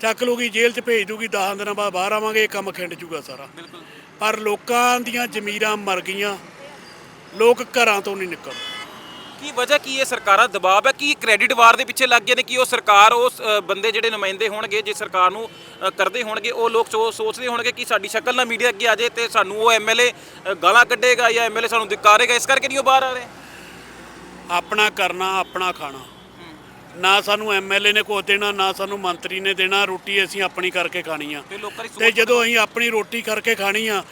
ਚੱਕ ਲੂਗੀ ਜੇਲ੍ਹ 'ਚ ਭੇਜ ਦੂਗੀ 10 ਦਿਨਾਂ ਬਾਅਦ ਬਾਹਰ ਆਵਾਂਗੇ ਇਹ ਕੰਮ ਖਿੰਡ ਜੂਗਾ ਸਾਰਾ। ਬਿਲਕੁਲ। ਪਰ ਲੋਕਾਂ ਦੀਆਂ ਜ਼ਮੀਰਾਂ ਮਰ ਗਈਆਂ। ਲੋਕ ਘਰਾਂ ਤੋਂ ਨਹੀਂ ਨਿਕਲ ਕੀ ਵਜ੍ਹਾ ਕੀ ਹੈ ਸਰਕਾਰਾਂ ਦਬਾਅ ਹੈ? ਕੀ ਕ੍ਰੈਡਿਟ ਵਾਰ ਦੇ ਪਿੱਛੇ ਲੱਗ ਗਏ ਨੇ? ਕਿ ਉਹ ਸਰਕਾਰ ਉਸ ਅ, ਬੰਦੇ ਜਿਹੜੇ ਨੁਮਾਇੰਦੇ ਹੋਣਗੇ ਜੇ ਸਰਕਾਰ ਨੂੰ ਅ, ਕਰਦੇ ਹੋਣਗੇ ਉਹ ਲੋਕ ਸੋ- ਸੋਚਦੇ ਹੋਣਗੇ ਕਿ ਸਾਡੀ ਸ਼ਕਲ ਨਾ ਮੀਡੀਆ ਅੱਗੇ ਆ ਜਾਏ ਤੇ ਸਾਨੂੰ ਉਹ ਐਮਐਲਏ ਗਾਲਾਂ ਕੱਢੇਗਾ ਜਾਂ ਐਮਐਲਏ ਸਾਨੂੰ ધિੱਕਾਰੇਗਾ ਇਸ ਕਰਕੇ ਨਹੀਂ ਉਹ ਬਾਹਰ ਆ ਰਹੇ? ਆਪਣਾ ਕਰਨਾ ਆਪਣਾ ਖਾਣਾ। ਨਾ ਸਾਨੂੰ ਐਮਐਲਏ ਨੇ ਕੁਛ ਦੇਣਾ ਨਾ ਸਾਨੂੰ ਮੰਤਰੀ ਨੇ ਦੇਣਾ ਰੋਟੀ ਅਸੀਂ ਆਪਣੀ ਕਰਕੇ ਖਾਣੀ ਆ। ਤੇ ਲੋਕਾਂ ਦੀ ਤੇ ਜਦੋਂ ਅਸੀਂ ਆਪਣੀ ਰੋਟੀ ਕਰਕੇ ਖਾਣੀ ਆ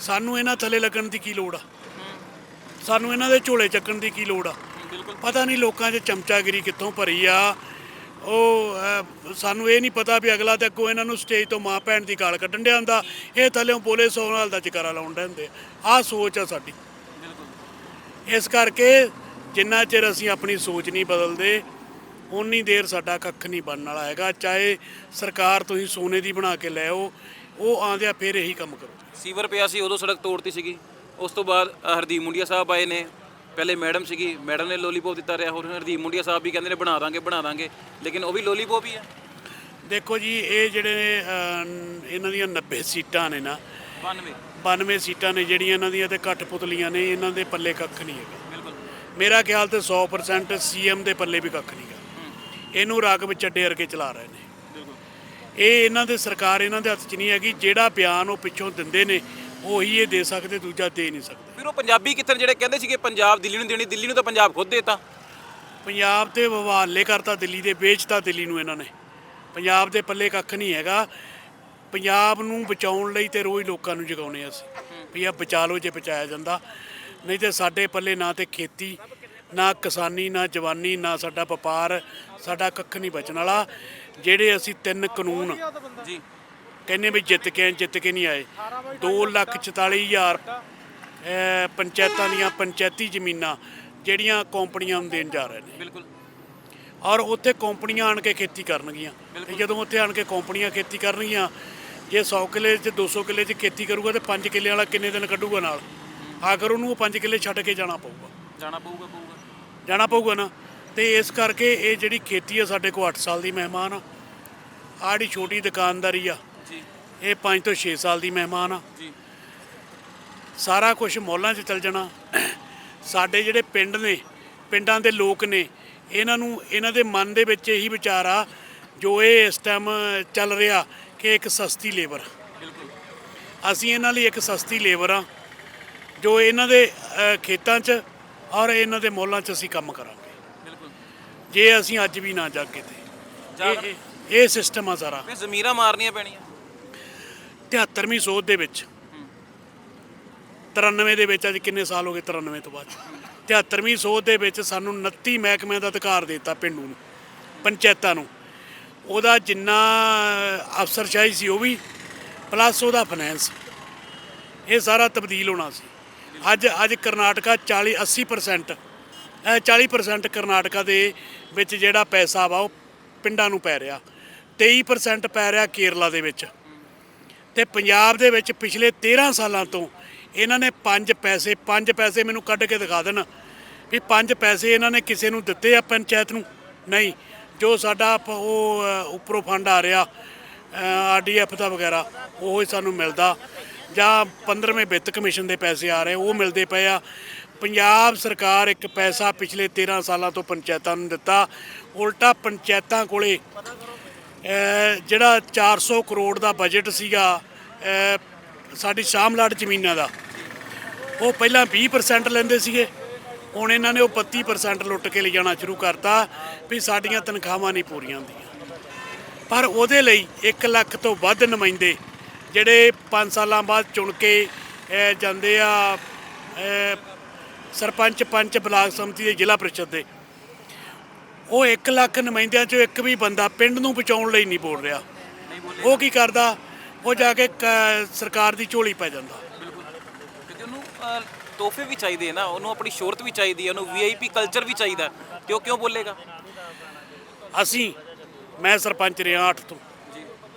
ਸਾਨੂੰ ਇਹਨਾਂ ਥੱਲੇ ਲੱਗਣ ਦੀ ਕੀ ਲੋੜ ਆ? ਸਾਨੂੰ ਇਹਨਾਂ ਦੇ ਝੋਲੇ ਚੱਕਣ ਦੀ ਕੀ ਲੋੜ ਆ? ਪਤਾ ਨਹੀਂ ਲੋਕਾਂ 'ਚ ਚਮਚਾਗਿਰੀ ਕਿੱਥੋਂ ਭਰੀ ਆ। ਉਹ ਅਹ, ਸਾਨੂੰ ਇਹ ਨਹੀਂ ਪਤਾ ਵੀ ਅਗਲਾ ਤੇ ਅੱਗੋਂ ਇਹਨਾਂ ਨੂੰ ਸਟੇਜ ਤੋਂ ਮਾਂ ਭੈਣ ਦੀ ਗਾਲ ਕੱਢਣ ਡਿਆ ਹੁੰਦਾ। ਇਹ ਥੱਲੇੋਂ ਬੋਲੇ ਸੌ ਨਾਲ ਦਾ ਚਕਾਰਾ ਲਾਉਣ ਡਿਆ ਹੁੰਦੇ ਆਹ ਸੋਚ ਆ ਸਾਡੀ। ਇਸ ਕਰਕੇ ਜਿੰਨਾ ਚਿਰ ਅਸੀਂ ਆਪਣੀ ਸੋਚ ਨਹੀਂ ਬਦਲਦੇ ਉਨੀ ਦੇਰ ਸਾਡਾ ਕੱਖ ਨਹੀਂ ਬਣਨ ਵਾਲਾ ਹੈਗਾ। ਚਾਹੇ ਸਰਕਾਰ ਤੁਸੀਂ ਸੋਨੇ ਦੀ ਬਣਾ ਕੇ ਲੈ ਆਓ ਉਹ ਆਂਦਿਆ ਫਿਰ ਇਹੀ ਕੰਮ ਕਰੋ। ਸੀਵਰ ਪਿਆ ਸੀ ਉਦੋਂ ਸੜਕ ਤੋੜਤੀ ਸੀਗੀ। ਉਸ ਤੋਂ ਬਾਅਦ ਅ, ਹਰਦੀਪ ਮੁੰਡੀਆ ਸਾਹਿਬ ਆਏ ਨੇ। ਪਹਿਲੇ ਮੈਡਮ ਸੀਗੀ ਮੈਡਮ ਨੇ ਲੋਲੀਪੌਪ ਦਿੱਤਾ ਰਿਹਾ। ਹੋਰ ਹਰਦੀਪ ਮੁੰਡੀਆ ਸਾਹਿਬ ਵੀ ਕਹਿੰਦੇ ਨੇ ਬਣਾ ਦਾਂਗੇ ਬਣਾ ਦਾਂਗੇ। ਲੇਕਿਨ ਉਹ ਵੀ ਲੋਲੀਪੌਪ ਹੀ ਆ। ਦੇਖੋ ਜੀ ਇਹ ਜਿਹੜੇ ਨੇ, ਅਹ, ਇਹਨਾਂ ਦੀਆਂ 90 ਸੀਟਾਂ ਨੇ ਨਾ। 92 92 ਸੀਟਾਂ ਨੇ ਜਿਹੜੀਆਂ ਇਹਨਾਂ ਦੀਆਂ ਤੇ ਘੱਟ ਪੁਤਲੀਆਂ ਨੇ ਇਹਨਾਂ ਦੇ ਪੱਲੇ ਕੱਖ ਨਹੀਂ ਹੈਗਾ। ਬਿਲਕੁਲ। ਮੇਰਾ ਖਿਆਲ ਤੇ 100% ਸੀਐਮ ਦੇ ਪੱਲੇ ਵੀ ਕੱਖ ਨਹੀਂਗਾ ਇਹਨੂੰ ਰਗ ਵਿੱਚ ਅੱਡੇ ਵਰਗੇ ਚਲਾ ਰਹੇ ਨੇ। ਇਹ ਇਹਨਾਂ ਦੇ ਸਰਕਾਰ ਇਹਨਾਂ ਦੇ ਹੱਥ 'ਚ ਨਹੀਂ ਹੈਗੀ ਜਿਹੜਾ ਬਿਆਨ ਉਹ ਪਿੱਛੋਂ ਦਿੰਦੇ ਨੇ ਉਹੀ ਇਹ ਦੇ ਸਕਦੇ ਦੂਜਾ ਦੇ ਨਹੀਂ ਸਕਦੇ। ਫਿਰ ਉਹ ਪੰਜਾਬੀ ਕਿੱਥੇ ਜਿਹੜੇ ਕਹਿੰਦੇ ਸੀਗੇ ਪੰਜਾਬ ਦਿੱਲੀ ਨੂੰ ਦੇਣੀ ਦਿੱਲੀ ਨੂੰ ਤਾਂ ਪੰਜਾਬ ਖੁਦ ਦੇਤਾ। ਪੰਜਾਬ ਤੇ ਹਵਾਲੇ ਕਰਤਾ ਦਿੱਲੀ ਦੇ ਵੇਚਤਾ ਦਿੱਲੀ ਨੂੰ ਇਹਨਾਂ ਨੇ। ਪੰਜਾਬ ਦੇ ਪੱਲੇ ਕੱਖ ਨਹੀਂ ਹੈਗਾ। ਪੰਜਾਬ ਨੂੰ ਬਚਾਉਣ ਲਈ ਤੇ ਰੋਜ਼ ਲੋਕਾਂ ਨੂੰ ਜਗਾਉਨੇ ਅਸੀਂ। ਵੀ ਆ ਬਚਾ ਲਓ ਜੇ ਬਚਾਇਆ ਜਾਂਦਾ। ਨਹੀਂ ਤੇ ਸਾਡੇ ਪੱਲੇ ਨਾ ਤੇ ਖੇਤੀ ਨਾ ਕਿਸਾਨੀ ਨਾ ਜਵਾਨੀ ਨਾ ਸਾਡਾ ਵਪਾਰ ਸਾਡਾ ਕੱਖ ਨਹੀਂ ਬਚਣ ਵਾਲਾ। ਜਿਹੜੇ ਅਸੀਂ ਤਿੰਨ ਕਾਨੂੰਨ ਜੀ। ਕਹਿੰਦੇ ਵੀ ਜਿੱਤ ਕੇ ਆਏ, ਜਿੱਤ ਕੇ ਨਹੀਂ ਆਏ। 2 ਲੱਖ 44 ਹਜ਼ਾਰ ਅਹ, ਪੰਚਾਇਤਾਂ ਦੀਆਂ ਪੰਚਾਇਤੀ ਜ਼ਮੀਨਾਂ ਜਿਹੜੀਆਂ ਕੰਪਨੀਆਂ ਨੂੰ ਦੇਣ ਜਾ ਰਹੇ ਨੇ। ਬਿਲਕੁਲ। ਔਰ ਉੱਥੇ ਕੰਪਨੀਆਂ ਆਣ ਕੇ ਖੇਤੀ ਕਰਨਗੀਆਂ। ਤੇ ਜਦੋਂ ਉੱਥੇ ਆਣ ਕੇ ਕੰਪਨੀਆਂ ਖੇਤੀ ਕਰਨਗੀਆਂ ਜੇ 100 ਕਿੱਲੇ 'ਚ 200 ਕਿੱਲੇ 'ਚ ਖੇਤੀ ਕਰੂਗਾ ਤੇ 5 ਕਿੱਲੇ ਵਾਲਾ ਕਿੰਨੇ ਦਿਨ ਕੱਢੂਗਾ ਨਾਲ? ਆਖਰ ਉਹਨੂੰ ਉਹ 5 ਕਿੱਲੇ ਛੱਡ ਕੇ ਜਾਣਾ ਪਊਗਾ। ਜਾਣਾ ਪਊਗਾ ਪਊਗਾ। ਜਾਣਾ ਪਊਗਾ ਨਾ। ਤੇ ਇਸ ਕਰਕੇ ਇਹ ਜਿਹੜੀ ਖੇਤੀ ਆ ਸਾਡੇ ਕੋਲ 8 ਸਾਲ ਦੀ ਮਹਿਮਾਨ ਆ। ਆੜੀ ਛੋਟੀ ਦੁਕਾਨਦਾਰੀ ਆ ਜੀ। ਇਹ 5 ਤੋਂ 6 ਸਾਲ ਦੀ ਮਹਿਮਾਨ ਆ। ਜੀ। ਸਾਰਾ ਕੁਝ ਮੌਲਾਂ 'ਚ ਚੱਲ ਜਾਣਾ। ਸਾਡੇ ਜਿਹੜੇ ਪਿੰਡ ਨੇ ਪਿੰਡਾਂ ਦੇ ਲੋਕ ਨੇ ਇਹਨਾਂ ਨੂੰ ਇਹਨਾਂ ਦੇ ਮਨ ਦੇ ਵਿੱਚ ਇਹੀ ਵਿਚਾਰ ਆ ਜੋ ਇਹ ਇਸ ਟਾਈਮ ਚੱਲ ਰਿਹਾ ਕਿ ਇੱਕ ਸਸਤੀ ਲੇਬਰ ਬਿਲਕੁਲ। ਅਸੀਂ ਇਹਨਾਂ ਲਈ ਇੱਕ ਸਸਤੀ ਲੇਬਰ ਆ ਜੋ ਇਹਨਾਂ ਦੇ ਖੇਤਾਂ 'ਚ ਔਰ ਇਹਨਾਂ ਦੇ ਮੌਲਾਂ 'ਚ ਅਸੀਂ ਕੰਮ ਕਰਾਂਗੇ। ਜੇ ਅਸੀਂ ਅੱਜ ਵੀ ਨਾ ਜਾਗੇ ਤੇ। ਇਹ- ਇਹ- ਇਹ ਸਿਸਟਮ ਆ ਸਾਰਾ। ਫਿਰ ਜ਼ਮੀਰਾਂ ਮਾਰਨੀਆਂ ਪੈਣੀਆਂ। 73ਵੀਂ ਸੋਧ ਦੇ ਵਿੱਚ। 93 ਦੇ ਵਿੱਚ ਅੱਜ ਕਿੰਨੇ ਸਾਲ ਹੋ ਗਏ 93 ਤੋਂ ਬਾਅਦ? 73ਵੀਂ ਸੋਧ ਦੇ ਵਿੱਚ ਸਾਨੂੰ 29 ਮਹਿਕਮਿਆਂ ਦਾ ਅਧਿਕਾਰ ਦੇ ਦਿੱਤਾ ਪਿੰਡੂ ਨੂੰ ਪੰਚਾਇਤਾਂ ਨੂੰ। ਉਹਦਾ ਜਿੰਨਾ ਅਫਸਰਸ਼ਾਹੀ ਸੀ ਉਹ ਵੀ ਪਲੱਸ ਉਹਦਾ ਫਾਈਨੈਂਸ ਇਹ ਸਾਰਾ ਤਬਦੀਲ ਹੋਣਾ ਸੀ। ਅੱਜ ਅੱਜ ਕਰਨਾਟਕਾ 40 80% ਇਹ 40% ਕਰਨਾਟਕਾ ਦੇ ਵਿੱਚ ਜਿਹੜਾ ਪੈਸਾ ਵਾ ਉਹ ਪਿੰਡਾਂ ਨੂੰ ਪੈ ਰਿਹਾ। 23% ਪੈ ਰਿਹਾ ਕੇਰਲਾ ਦੇ ਵਿੱਚ। ਤੇ ਪੰਜਾਬ ਦੇ ਵਿੱਚ ਪਿਛਲੇ 13 ਸਾਲਾਂ ਤੋਂ ਇਹਨਾਂ ਨੇ 5 ਪੈਸੇ 5 ਪੈਸੇ ਮੈਨੂੰ ਕੱਢ ਕੇ ਦਿਖਾ ਦੇਣ ਵੀ 5 ਪੈਸੇ ਇਹਨਾਂ ਨੇ ਕਿਸੇ ਨੂੰ ਦਿੱਤੇ ਆ ਪੰਚਾਇਤ ਨੂੰ? ਨਹੀਂ। ਜੋ ਸਾਡਾ ਉਹ ਉੱਪਰੋਂ ਫੰਡ ਆ ਰਿਹਾ ਆਰਡੀਐਫ ਦਾ ਵਗੈਰਾ, ਉਹ ਹੀ ਸਾਨੂੰ ਮਿਲਦਾ। ਜਾਂ 15ਵੇਂ ਵਿੱਤ ਕਮਿਸ਼ਨ ਦੇ ਪੈਸੇ ਆ ਰਹੇ, ਉਹ ਮਿਲਦੇ ਪਏ ਆ। ਪੰਜਾਬ ਸਰਕਾਰ ਇੱਕ ਪੈਸਾ ਪਿਛਲੇ 13 ਸਾਲਾਂ ਤੋਂ ਪੰਚਾਇਤਾਂ ਨੂੰ ਦਿੱਤਾ। ਉਲਟਾ ਪੰਚਾਇਤਾਂ ਕੋਲੇ, ਅਹ, ਜਿਹੜਾ 400 ਕਰੋੜ ਦਾ ਬਜਟ ਸੀਗਾ, ਅਹ, ਸਾਡੀ ਸ਼ਾਮਲਾਟ ਜ਼ਮੀਨਾਂ ਦਾ, ਉਹ ਪਹਿਲਾਂ 20% ਲੈਂਦੇ ਸੀਗੇ। ਹੁਣ ਇਹਨਾਂ ਨੇ ਉਹ 32% ਲੁੱਟ ਕੇ ਲਿਜਾਣਾ ਸ਼ੁਰੂ ਕਰਤਾ ਵੀ ਸਾਡੀਆਂ ਤਨਖਾਹਾਂ ਨਹੀਂ ਪੂਰੀਆਂ ਹੁੰਦੀਆਂ। ਪਰ ਉਹਦੇ ਲਈ 1 ਲੱਖ ਤੋਂ ਵੱਧ ਨੁਮਾਇੰਦੇ ਜਿਹੜੇ 5 ਸਾਲਾਂ ਬਾਅਦ ਚੁਣ ਕੇ ਜਾਂਦੇ ਆ ਸਰਪੰਚ ਪੰਚ ਬਲਾਕ ਸਮਿਤੀ ਦੇ ਜ਼ਿਲ੍ਹਾ ਪ੍ਰੀਸ਼ਦ ਦੇ। ਉਹ 1 ਲੱਖ ਨੁਮਾਇੰਦਿਆਂ ਚੋਂ ਇੱਕ ਵੀ ਬੰਦਾ ਪਿੰਡ ਨੂੰ ਬਚਾਉਣ ਲਈ ਨਹੀਂ ਬੋਲ ਰਿਹਾ। ਉਹ ਕੀ ਕਰਦਾ? ਉਹ ਜਾ ਕੇ ਕ- ਸਰਕਾਰ ਦੀ ਝੋਲੀ ਪੈ ਜਾਂਦਾ। ਕਿਉਂਕਿ ਉਹਨੂੰ ਤੋਹਫੇ ਵੀ ਚਾਹੀਦੇ ਨਾ। ਉਹਨੂੰ ਆਪਣੀ ਸ਼ੋਹਰਤ ਵੀ ਚਾਹੀਦੀ ਹੈ ਉਹਨੂੰ ਵੀਆਈਪੀ ਕਲਚਰ ਵੀ ਚਾਹੀਦਾ। ਤੇ ਉਹ ਕਿਉਂ ਬੋਲੇਗਾ? ਅਸੀਂ ਮੈਂ ਸਰਪੰਚ ਰਿਹਾ 8 ਤੋਂ।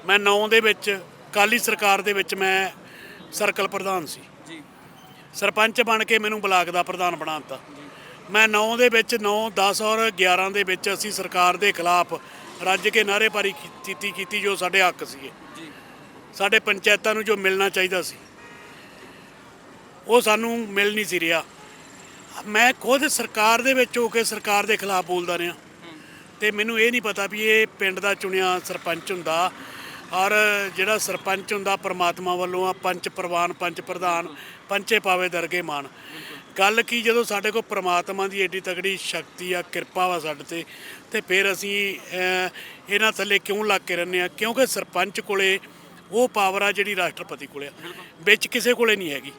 ਮੈਂ 9 ਦੇ ਵਿੱਚ ਕਾਲੀ ਸਰਕਾਰ ਦੇ ਵਿੱਚ ਮੈਂ ਸਰਕਲ ਪ੍ਰਧਾਨ ਸੀ। ਸਰਪੰਚ ਬਣ ਕੇ ਮੈਨੂੰ ਬਲਾਕ ਦਾ ਪ੍ਰਧਾਨ ਬਣਾ ਦਿੱਤਾ ਮੈਂ 9 ਦੇ ਵਿੱਚ 9 10 ਔਰ 11 ਦੇ ਵਿੱਚ ਅਸੀਂ ਸਰਕਾਰ ਦੇ ਖਿਲਾਫ ਰੱਜ ਕੇ ਨਾਅਰੇਬਾਜ਼ੀ ਕੀਤੀ ਕੀਤੀ ਜੋ ਸਾਡੇ ਹੱਕ ਸੀਗੇ। ਜੀ। ਸਾਡੇ ਪੰਚਾਇਤਾਂ ਨੂੰ ਜੋ ਮਿਲਣਾ ਚਾਹੀਦਾ ਸੀ ਉਹ ਸਾਨੂੰ ਮਿਲ ਨਹੀਂ ਸੀ ਰਿਹਾ। ਮੈਂ ਖੁਦ ਸਰਕਾਰ ਦੇ ਵਿੱਚ ਹੋ ਕੇ ਸਰਕਾਰ ਦੇ ਖਿਲਾਫ ਬੋਲਦਾ ਰਿਹਾ। ਤੇ ਮੈਨੂੰ ਇਹ ਨਹੀਂ ਪਤਾ ਵੀ ਇਹ ਪਿੰਡ ਦਾ ਚੁਣਿਆ ਸਰਪੰਚ ਹੁੰਦਾ ਔਰ ਜਿਹੜਾ ਸਰਪੰਚ ਹੁੰਦਾ, ਪ੍ਰਮਾਤਮਾ ਵੱਲੋਂ ਆ, ਪੰਚ ਪ੍ਰਵਾਨ, ਪੰਚ ਪ੍ਰਧਾਨ, ਪੰਚੇ ਪਾਵੇ ਦਰਗੇ ਮਾਨ। ਗੱਲ ਕੀ, ਜਦੋਂ ਸਾਡੇ ਕੋਲ ਪ੍ਰਮਾਤਮਾ ਦੀ ਏਡੀ ਤਗੜੀ ਸ਼ਕਤੀ ਆ, ਕਿਰਪਾ ਵਾ ਸਾਡੇ ਤੇ ਤੇ ਫਿਰ ਅਸੀਂ ਇਹਨਾਂ ਥੱਲੇ ਕਿਉਂ ਲੱਗ ਕੇ ਰਹਿੰਦੇ ਆ? ਕਿਉਂਕਿ ਸਰਪੰਚ ਕੋਲੇ ਉਹ ਪਾਵਰ ਆ ਜਿਹੜੀ ਰਾਸ਼ਟਰਪਤੀ ਕੋਲੇ ਆ। ਵਿੱਚ ਕਿਸੇ ਕੋਲੇ ਨਹੀਂ ਹੈਗੀ।